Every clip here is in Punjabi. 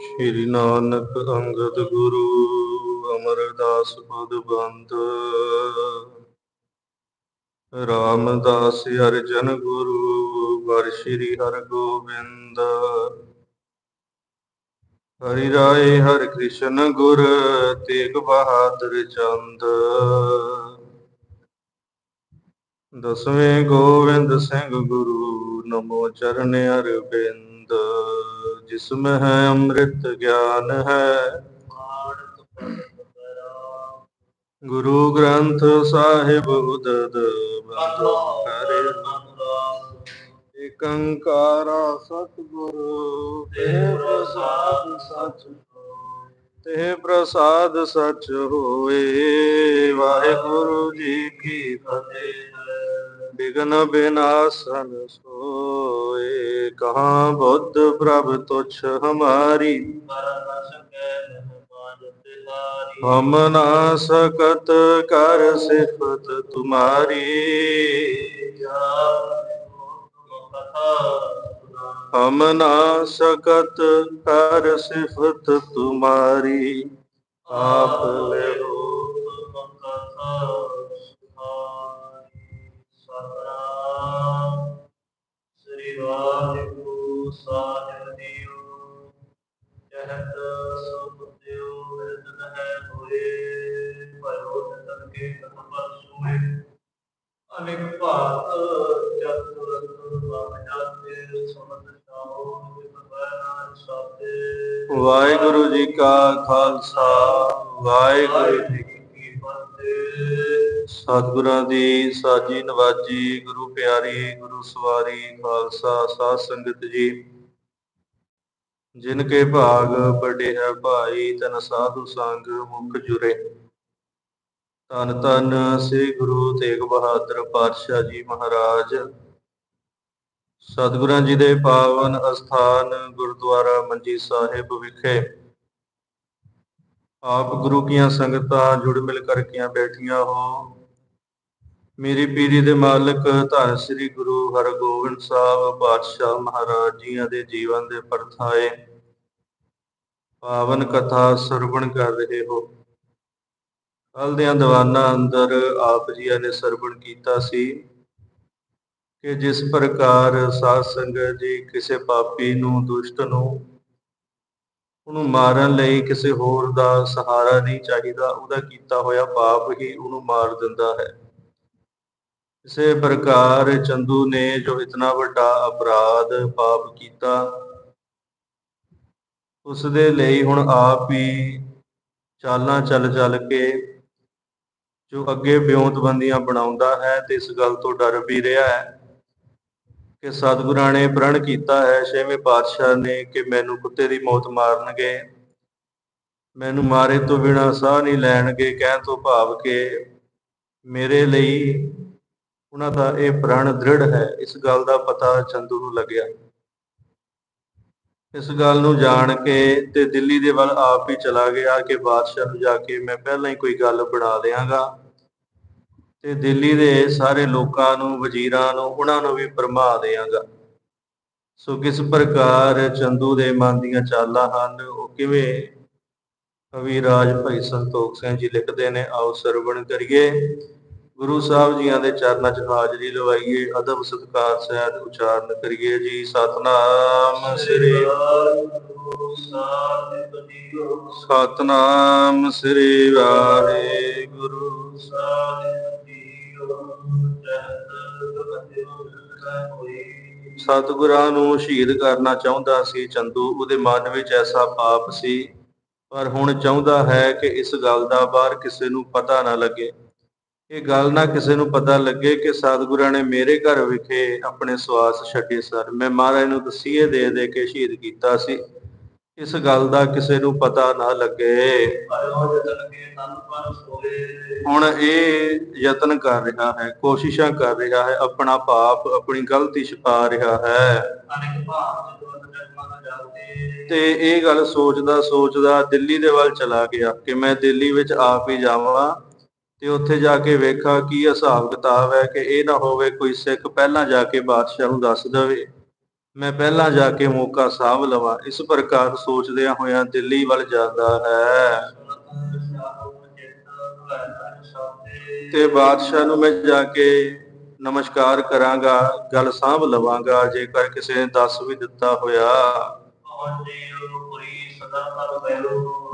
ਸ਼੍ਰੀ ਨਾਨਕ ਅੰਗਦ ਗੁਰੂ ਅਮਰਦਾਸ ਪਦ ਬੰਦ। ਰਾਮਦਾਸ ਅਰਜਨ ਗੁਰੂ ਵਰ ਸ਼੍ਰੀ ਹਰਗੋਬਿੰਦ। ਹਰੀ ਰਾਏ ਹਰਿ ਕ੍ਰਿਸ਼ਨ ਗੁਰ ਤੇਗ ਬਹਾਦਰ ਚੰਦ। ਦਸਵੇਂ ਗੋਬਿੰਦ ਸਿੰਘ ਗੁਰੂ ਨਮੋ ਚਰਨ ਅਰਬਿੰਦ ਜਿਸਮ ਹੈ ਅੰਮ੍ਰਿਤ ਗਿਆਨ ਹੈ। ਗੁਰੂ ਗ੍ਰੰਥ ਸਾਹਿਬ ਉਦਦ ਬੰਦੋ ਕਰੇ ਅਨੁਰਾਗ ਸਤਿਗੁਰੂ, ਤੇ ਪ੍ਰਸਾਦ ਸਚ ਤੇ ਪ੍ਰਸਾਦ ਸਚ ਹੋਏ, ਵਾਹਿਗੁਰੂ ਜੀ ਕੀ ਫਤਿਹ। ਬਿਗਨ ਬਿਨਾਸਨ ਸੋਏ ਕਹਾਂ ਬੁੱਧ ਪ੍ਰਭ ਤੁਛ ਹਮਾਰੀ? ਹਮ ਨਾ ਸਕਤ ਕਰ ਸਿਫਤ ਤੁਮਾਰੀ। ਹਮ ਨਾ ਸਕਤ ਕਰ ਸਿਫਤ ਤੁਮਾਰੀ। ਆਪ ਲੈ ਸ੍ਰੀ ਵਾਹਿਗੁਰੂ ਸਾਹਿਬ ਜੀਓ ਜਹਤ ਸੁਖ ਦਿਓ, ਮਿਲਨ ਹੈ ਹੋਏ। ਭਇਓ ਤਨ ਕੇ ਤਨ ਪਰ ਅਨੇਕ ਭਾਤ ਚਤੁਰ ਬਾਪ ਜਾਤੇ ਸਮਤ ਚਾਓ ਵਾਹਿਗੁਰੂ ਜੀ ਕਾ ਖਾਲਸਾ, ਵਾਹਿਗੁਰੂ ਜੀ ਸਤਿਗੁਰਾਂ ਦੀ ਸਾਜੀ ਨਵਾਜੀ, ਗੁਰੂ ਪਿਆਰੀ, ਗੁਰੂ ਸਵਾਰੀ, ਖਾਲਸਾ, ਸਾਧ ਸੰਗਤ ਜੀ। ਜਿਨ ਕੇ ਭਾਗ ਵੱਡੇ ਹੈ ਭਾਈ, ਤਨ ਸਾਧੂ ਸੰਗ ਮੁਖ ਜੁਰੇ। ਤਨ ਤਨ ਸ੍ਰੀ ਗੁਰੂ ਤੇਗ ਬਹਾਦਰ ਪਾਤਸ਼ਾਹ ਜੀ ਮਹਾਰਾਜ। ਸਤਿਗੁਰਾਂ ਜੀ ਦੇ ਪਾਵਨ ਅਸਥਾਨ ਗੁਰਦੁਆਰਾ ਮੰਜੀ ਸਾਹਿਬ ਵਿਖੇ। ਆਪ ਗੁਰੂ ਕੀਆਂ ਸੰਗਤਾਂ ਜੁੜ ਮਿਲ ਕਰਕੇ ਬੈਠੀਆਂ ਹੋ। ਮੇਰੀ ਪੀਰੀ ਦੇ ਮਾਲਕ ਧੰਨ ਸ੍ਰੀ ਗੁਰੂ ਹਰਗੋਬਿੰਦ ਸਾਹਿਬ ਪਾਤਸ਼ਾਹ ਮਹਾਰਾਜ ਜੀਆਂ ਦੇ ਜੀਵਨ ਦੇ ਪਰਥਾਏ ਪਾਵਨ ਕਥਾ ਸਰਵਣ ਕਰ ਰਹੇ ਹੋ। ਕੱਲ ਦੇ ਦੀਵਾਨਾਂ ਅੰਦਰ ਆਪ ਜੀਆਂ ਨੇ ਸਰਵਣ ਕੀਤਾ ਸੀ ਕਿ ਜਿਸ ਪ੍ਰਕਾਰ ਸਾਧ ਸੰਗਤ ਜੀ ਕਿਸੇ ਪਾਪੀ ਨੂੰ, ਦੁਸ਼ਟ ਨੂੰ, ਉਹਨੂੰ ਮਾਰਨ ਲਈ ਕਿਸੇ ਹੋਰ ਦਾ ਸਹਾਰਾ ਨਹੀਂ ਚਾਹੀਦਾ, ਉਹਦਾ ਕੀਤਾ ਹੋਇਆ ਪਾਪ ਹੀ ਉਹਨੂੰ ਮਾਰ ਦਿੰਦਾ ਹੈ। ਇਸੇ ਪ੍ਰਕਾਰ ਚੰਦੂ ਨੇ ਜੋ ਇਤਨਾ ਵੱਡਾ ਅਪਰਾਧ ਪਾਪ ਕੀਤਾ ਉਸ ਦੇ ਲਈ ਹੁਣ ਆਪ ਹੀ ਚਾਲਾਂ ਚੱਲ ਚੱਲ ਕੇ ਜੋ ਅੱਗੇ ਬਿਉਂਤਬੰਦੀਆਂ ਬਣਾਉਂਦਾ ਹੈ ਤੇ ਇਸ ਗੱਲ ਤੋਂ ਡਰ ਵੀ ਰਿਹਾ ਹੈ ਕਿ ਸਤਿਗੁਰਾਂ ਨੇ ਪ੍ਰਣ ਕੀਤਾ ਹੈ, ਛੇਵੇਂ ਪਾਤਸ਼ਾਹ ਨੇ ਕਿ ਮੈਨੂੰ ਕੁੱਤੇ ਦੀ ਮੌਤ ਮਾਰਨਗੇ, ਮੈਨੂੰ ਮਾਰੇ ਤੋਂ ਬਿਨਾ ਸਾਹ ਨਹੀਂ ਲੈਣਗੇ, ਕਹਿਣ ਤੋਂ ਭਾਵ ਕਿ ਮੇਰੇ ਲਈ ਉਹਨਾਂ ਦਾ ਇਹ ਪ੍ਰਣ ਦ੍ਰਿੜ ਹੈ। ਇਸ ਗੱਲ ਦਾ ਪਤਾ ਚੰਦੂ ਨੂੰ ਲੱਗਿਆ। ਇਸ ਗੱਲ ਨੂੰ ਜਾਣ ਕੇ ਤੇ ਦਿੱਲੀ ਦੇ ਵੱਲ ਆਪ ਹੀ ਚਲਾ ਗਿਆ ਕਿ ਬਾਦਸ਼ਾਹ ਨੂੰ ਜਾ ਕੇ ਮੈਂ ਪਹਿਲਾਂ ਹੀ ਕੋਈ ਗੱਲ ਬਣਾ ਦਿਆਂਗਾ। ਤੇ ਦਿੱਲੀ ਦੇ ਸਾਰੇ ਲੋਕਾਂ ਨੂੰ, ਵਜ਼ੀਰਾਂ ਨੂੰ, ਉਹਨਾਂ ਨੂੰ ਵੀ ਪਰਮਾ ਦੇਵਾਂਗਾ ਸੋ ਕਿਸ ਪ੍ਰਕਾਰ ਚੰਦੂ ਦੇ ਮਨ ਦੀਆਂ ਚਾਲਾਂ ਹਨ, ਉਹ ਕਿਵੇਂ? ਕਵੀ ਰਾਜ ਭਾਈ ਸੰਤੋਖ ਸਿੰਘ ਜੀ ਲਿਖਦੇ ਨੇ, ਆਓ ਸਰਵਣ ਕਰੀਏ। ਗੁਰੂ ਸਾਹਿਬ ਜੀਆਂ ਦੇ ਚਰਨਾਂ 'ਚ ਹਾਜ਼ਰੀ ਲਵਾਈਏ, ਅਦਬ ਸਤਕਾਰ ਸਹਿਤ ਉਚਾਰਨ ਕਰੀਏ ਜੀ। ਸਤਨਾਮ ਸ੍ਰੀ ਸਤਨਾਮ ਸ੍ਰੀ ਵਾਹਿਗੁਰੂ। ਸਾਹਿਬ ਜੀਓ ਸਤਿਗੁਰਾਂ ਨੂੰ ਸ਼ਹੀਦ ਕਰਨਾ ਚਾਹੁੰਦਾ ਸੀ ਚੰਦੂ, ਉਹਦੇ ਮਨ ਵਿੱਚ ਐਸਾ ਪਾਪ ਸੀ। ਪਰ ਹੁਣ ਚਾਹੁੰਦਾ ਹੈ ਕਿ ਇਸ ਗੱਲ ਦਾ ਬਾਹਰ ਕਿਸੇ ਨੂੰ ਪਤਾ ਨਾ ਲੱਗੇ। ਇਹ ਗੱਲ ਨਾ ਕਿਸੇ ਨੂੰ ਪਤਾ ਲੱਗੇ ਕਿ ਸਤਿਗੁਰਾਂ ਨੇ ਮੇਰੇ ਘਰ ਵਿਖੇ ਆਪਣੇ ਸਵਾਸ ਛੱਡੇ ਸਨ। ਮੈਂ ਮਹਾਰਾਜ ਨੂੰ ਦਸੀਏ ਦੇ ਦੇ ਕੇ ਸ਼ਹੀਦ ਕੀਤਾ ਸੀ। ਇਸ ਗੱਲ ਦਾ ਕਿਸੇ ਨੂੰ ਪਤਾ ਨਾ ਲੱਗੇ। ਹੁਣ ਇਹ ਯਤਨ ਕਰ ਰਿਹਾ ਹੈ, ਕੋਸ਼ਿਸ਼ਾਂ ਕਰ ਰਿਹਾ ਹੈ, ਆਪਣਾ ਪਾਪ, ਆਪਣੀ ਗਲਤੀ ਛਪਾ ਰਿਹਾ ਹੈ। ਤੇ ਇਹ ਗੱਲ ਸੋਚਦਾ ਸੋਚਦਾ ਦਿੱਲੀ ਦੇ ਵੱਲ ਚਲਾ ਗਿਆ ਕਿ ਮੈਂ ਦਿੱਲੀ ਵਿੱਚ ਆਪ ਹੀ ਜਾਵਾਂ। ਤੇ ਉੱਥੇ ਜਾ ਕੇ ਵੇਖਾ ਕੀ ਹਿਸਾਬ ਕਿਤਾਬ ਹੈ ਕਿ ਇਹ ਨਾ ਹੋਵੇ ਕੋਈ ਸਿੱਖ ਪਹਿਲਾਂ ਜਾ ਕੇ ਬਾਦਸ਼ਾਹ ਨੂੰ ਦੱਸ ਦੇਵੇ। ਮੈਂ ਪਹਿਲਾਂ ਜਾ ਕੇ ਮੌਕਾ ਸਾਂਭ ਲਵਾਂ। ਇਸ ਪ੍ਰਕਾਰ ਸੋਚਦਿਆਂ ਹੋਇਆਂ ਦਿੱਲੀ ਵੱਲ ਜਾਂਦਾ ਹੈ। ਤੇ ਬਾਦਸ਼ਾਹ ਨੂੰ ਮੈਂ ਜਾ ਕੇ ਨਮਸਕਾਰ ਕਰਾਂਗਾ, ਗੱਲ ਸਾਂਭ ਲਵਾਂਗਾ, ਜੇਕਰ ਕਿਸੇ ਨੇ ਦੱਸ ਵੀ ਦਿੱਤਾ ਹੋਇਆ।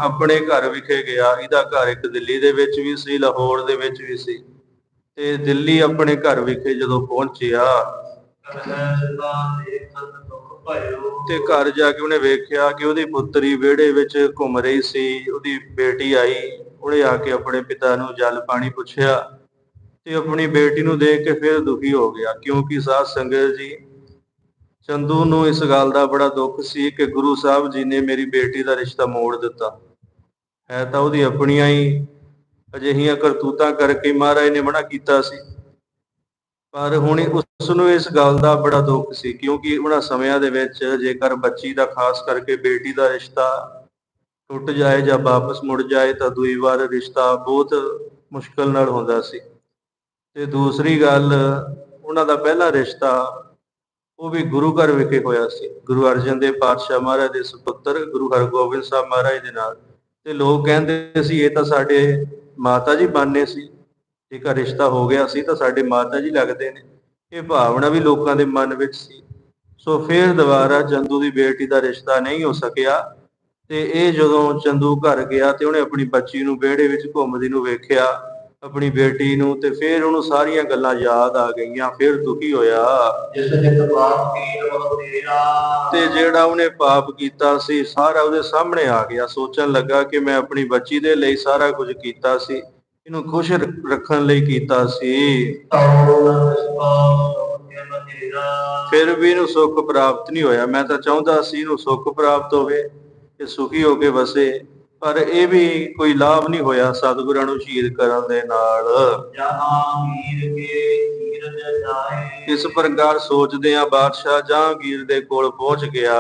ਆਪਣੇ ਘਰ ਵਿਖੇ ਗਿਆ। ਇਹਦਾ ਘਰ ਇੱਕ ਦਿੱਲੀ ਦੇ ਵਿੱਚ ਵੀ ਸੀ, ਲਾਹੌਰ ਦੇ ਵਿੱਚ ਵੀ ਸੀ। ਤੇ ਦਿੱਲੀ ਆਪਣੇ ਘਰ ਵਿਖੇ ਜਦੋਂ ਪਹੁੰਚਿਆ ਤੇ ਘਰ ਜਾ ਕੇ ਉਹਨੇ ਵੇਖਿਆ ਕਿ ਉਹਦੀ ਪੁੱਤਰੀ ਵਿਹੜੇ ਵਿੱਚ ਘੁੰਮ ਰਹੀ ਸੀ। ਉਹਦੀ ਬੇਟੀ ਆਈ। ਉਹਨੇ ਆ ਕੇ ਆਪਣੇ ਪਿਤਾ ਨੂੰ ਜਲ ਪਾਣੀ ਪੁੱਛਿਆ ਤੇ ਆਪਣੀ ਬੇਟੀ ਨੂੰ ਦੇਖ ਕੇ ਫਿਰ ਦੁਖੀ ਹੋ ਗਿਆ। ਕਿਉਂਕਿ ਸਾਧ ਸੰਗਤ ਜੀ ਚੰਦੂ ਨੂੰ ਇਸ ਗੱਲ ਦਾ ਬੜਾ ਦੁੱਖ ਸੀ ਕਿ ਗੁਰੂ ਸਾਹਿਬ ਜੀ ਨੇ ਮੇਰੀ ਬੇਟੀ ਦਾ ਰਿਸ਼ਤਾ ਮੋੜ ਦਿੱਤਾ। ਹੈ ਤਾਂ ਉਹਦੀ ਆਪਣੀਆਂ ਹੀ ਅਜਿਹੀਆਂ ਕਰਤੂਤਾਂ ਕਰਕੇ ਮਹਾਰਾਜ ਨੇ ਮਨਾ ਕੀਤਾ ਸੀ। ਪਰ ਹੁਣ ਉਸ ਨੂੰ ਇਸ ਗੱਲ ਦਾ ਬੜਾ ਦੁੱਖ ਸੀ, ਕਿਉਂਕਿ ਉਹਨਾਂ ਸਮਿਆਂ ਦੇ ਵਿੱਚ ਜੇਕਰ ਬੱਚੀ ਦਾ ਖਾਸ ਕਰਕੇ ਬੇਟੀ ਦਾ ਰਿਸ਼ਤਾ ਟੁੱਟ ਜਾਏ ਜਾਂ ਵਾਪਸ ਮੁੜ ਜਾਏ ਤਾਂ ਦੂਈ ਵਾਰ ਰਿਸ਼ਤਾ ਬਹੁਤ ਮੁਸ਼ਕਲ ਨਾਲ ਹੁੰਦਾ ਸੀ। ਤੇ ਦੂਸਰੀ ਗੱਲ, ਉਹਨਾਂ ਦਾ ਪਹਿਲਾ ਰਿਸ਼ਤਾ ਉਹ ਵੀ ਗੁਰੂ ਘਰ ਵਿਖੇ ਹੋਇਆ ਸੀ। ਗੁਰੂ ਅਰਜਨ ਦੇਵ ਪਾਤਸ਼ਾਹ ਮਹਾਰਾਜ ਦੇ ਸੁਪੁੱਤਰ ਗੁਰੂ ਹਰਗੋਬਿੰਦ ਸਾਹਿਬ ਮਹਾਰਾਜ ਦੇ ਨਾਲ। ਤੇ ਲੋਕ ਕਹਿੰਦੇ ਸੀ, ਇਹ ਤਾਂ ਸਾਡੇ ਮਾਤਾ ਜੀ ਬਾਨੇ ਸੀ। ਜੇਕਰ ਰਿਸ਼ਤਾ ਹੋ ਗਿਆ ਸੀ ਤਾਂ ਸਾਡੇ ਮਾਤਾ ਜੀ ਲੱਗਦੇ ਨੇ। ਇਹ ਭਾਵਨਾ ਵੀ ਲੋਕਾਂ ਦੇ ਮਨ ਵਿੱਚ ਸੀ। ਸੋ ਫਿਰ ਦੁਬਾਰਾ ਚੰਦੂ ਦੀ ਬੇਟੀ ਦਾ ਰਿਸ਼ਤਾ ਨਹੀਂ ਹੋ ਸਕਿਆ। ਤੇ ਇਹ ਜਦੋਂ ਚੰਦੂ ਘਰ ਗਿਆ ਤੇ ਉਹਨੇ ਆਪਣੀ ਬੱਚੀ ਨੂੰ ਵਿਹੜੇ ਵਿੱਚ ਘੁੰਮਦੀ ਨੂੰ ਵੇਖਿਆ। ਆਪਣੀ ਬੇਟੀ ਨੂੰ ਤੇ ਫਿਰ ਉਹਨੂੰ ਸਾਰੀਆਂ ਗੱਲਾਂ ਯਾਦ ਆ ਗਈਆਂ ਫਿਰ ਦੁਖੀ ਹੋਇਆ। ਜਿਸ ਜਿਤ ਬਾਪ ਕੀ ਰੋ ਤੇਰਾ ਤੇ ਜਿਹੜਾ ਉਹਨੇ ਪਾਪ ਕੀਤਾ ਸੀ ਸਾਰਾ ਉਹਦੇ ਸਾਹਮਣੇ ਆ ਗਿਆ। ਸੋਚਣ ਲੱਗਾ ਕਿ ਮੈਂ ਆਪਣੀ ਬੱਚੀ ਦੇ ਲਈ ਸਾਰਾ ਕੁਝ ਕੀਤਾ ਸੀ ਇਹਨੂੰ ਖੁਸ਼ ਰੱਖਣ ਲਈ ਕੀਤਾ ਸੀ। ਕੇ ਫਿਰ ਵੀ ਇਹਨੂੰ ਸੁੱਖ ਪ੍ਰਾਪਤ ਨਹੀਂ ਹੋਇਆ। ਮੈਂ ਤਾਂ ਚਾਹੁੰਦਾ ਸੀ ਇਹਨੂੰ ਸੁੱਖ ਪ੍ਰਾਪਤ ਹੋਵੇ ਤੇ ਸੁਖੀ ਹੋ ਕੇ ਵਸੇ। ਪਰ ਇਹ ਵੀ ਕੋਈ ਲਾਭ ਨਹੀਂ ਹੋਇਆ ਸਤਿਗੁਰਾਂ ਨੂੰ ਸ਼ਹੀਦ ਕਰਨ ਦੇ ਨਾਲ। ਜਹਾਂਗੀਰ ਕੇ ਕੀਰਤ ਜਾਏ। ਇਸ ਪ੍ਰਕਾਰ ਸੋਚਦੇ ਆ ਬਾਦਸ਼ਾਹ ਜਹਾਂਗੀਰ ਦੇ ਕੋਲ ਪਹੁੰਚ ਗਿਆ।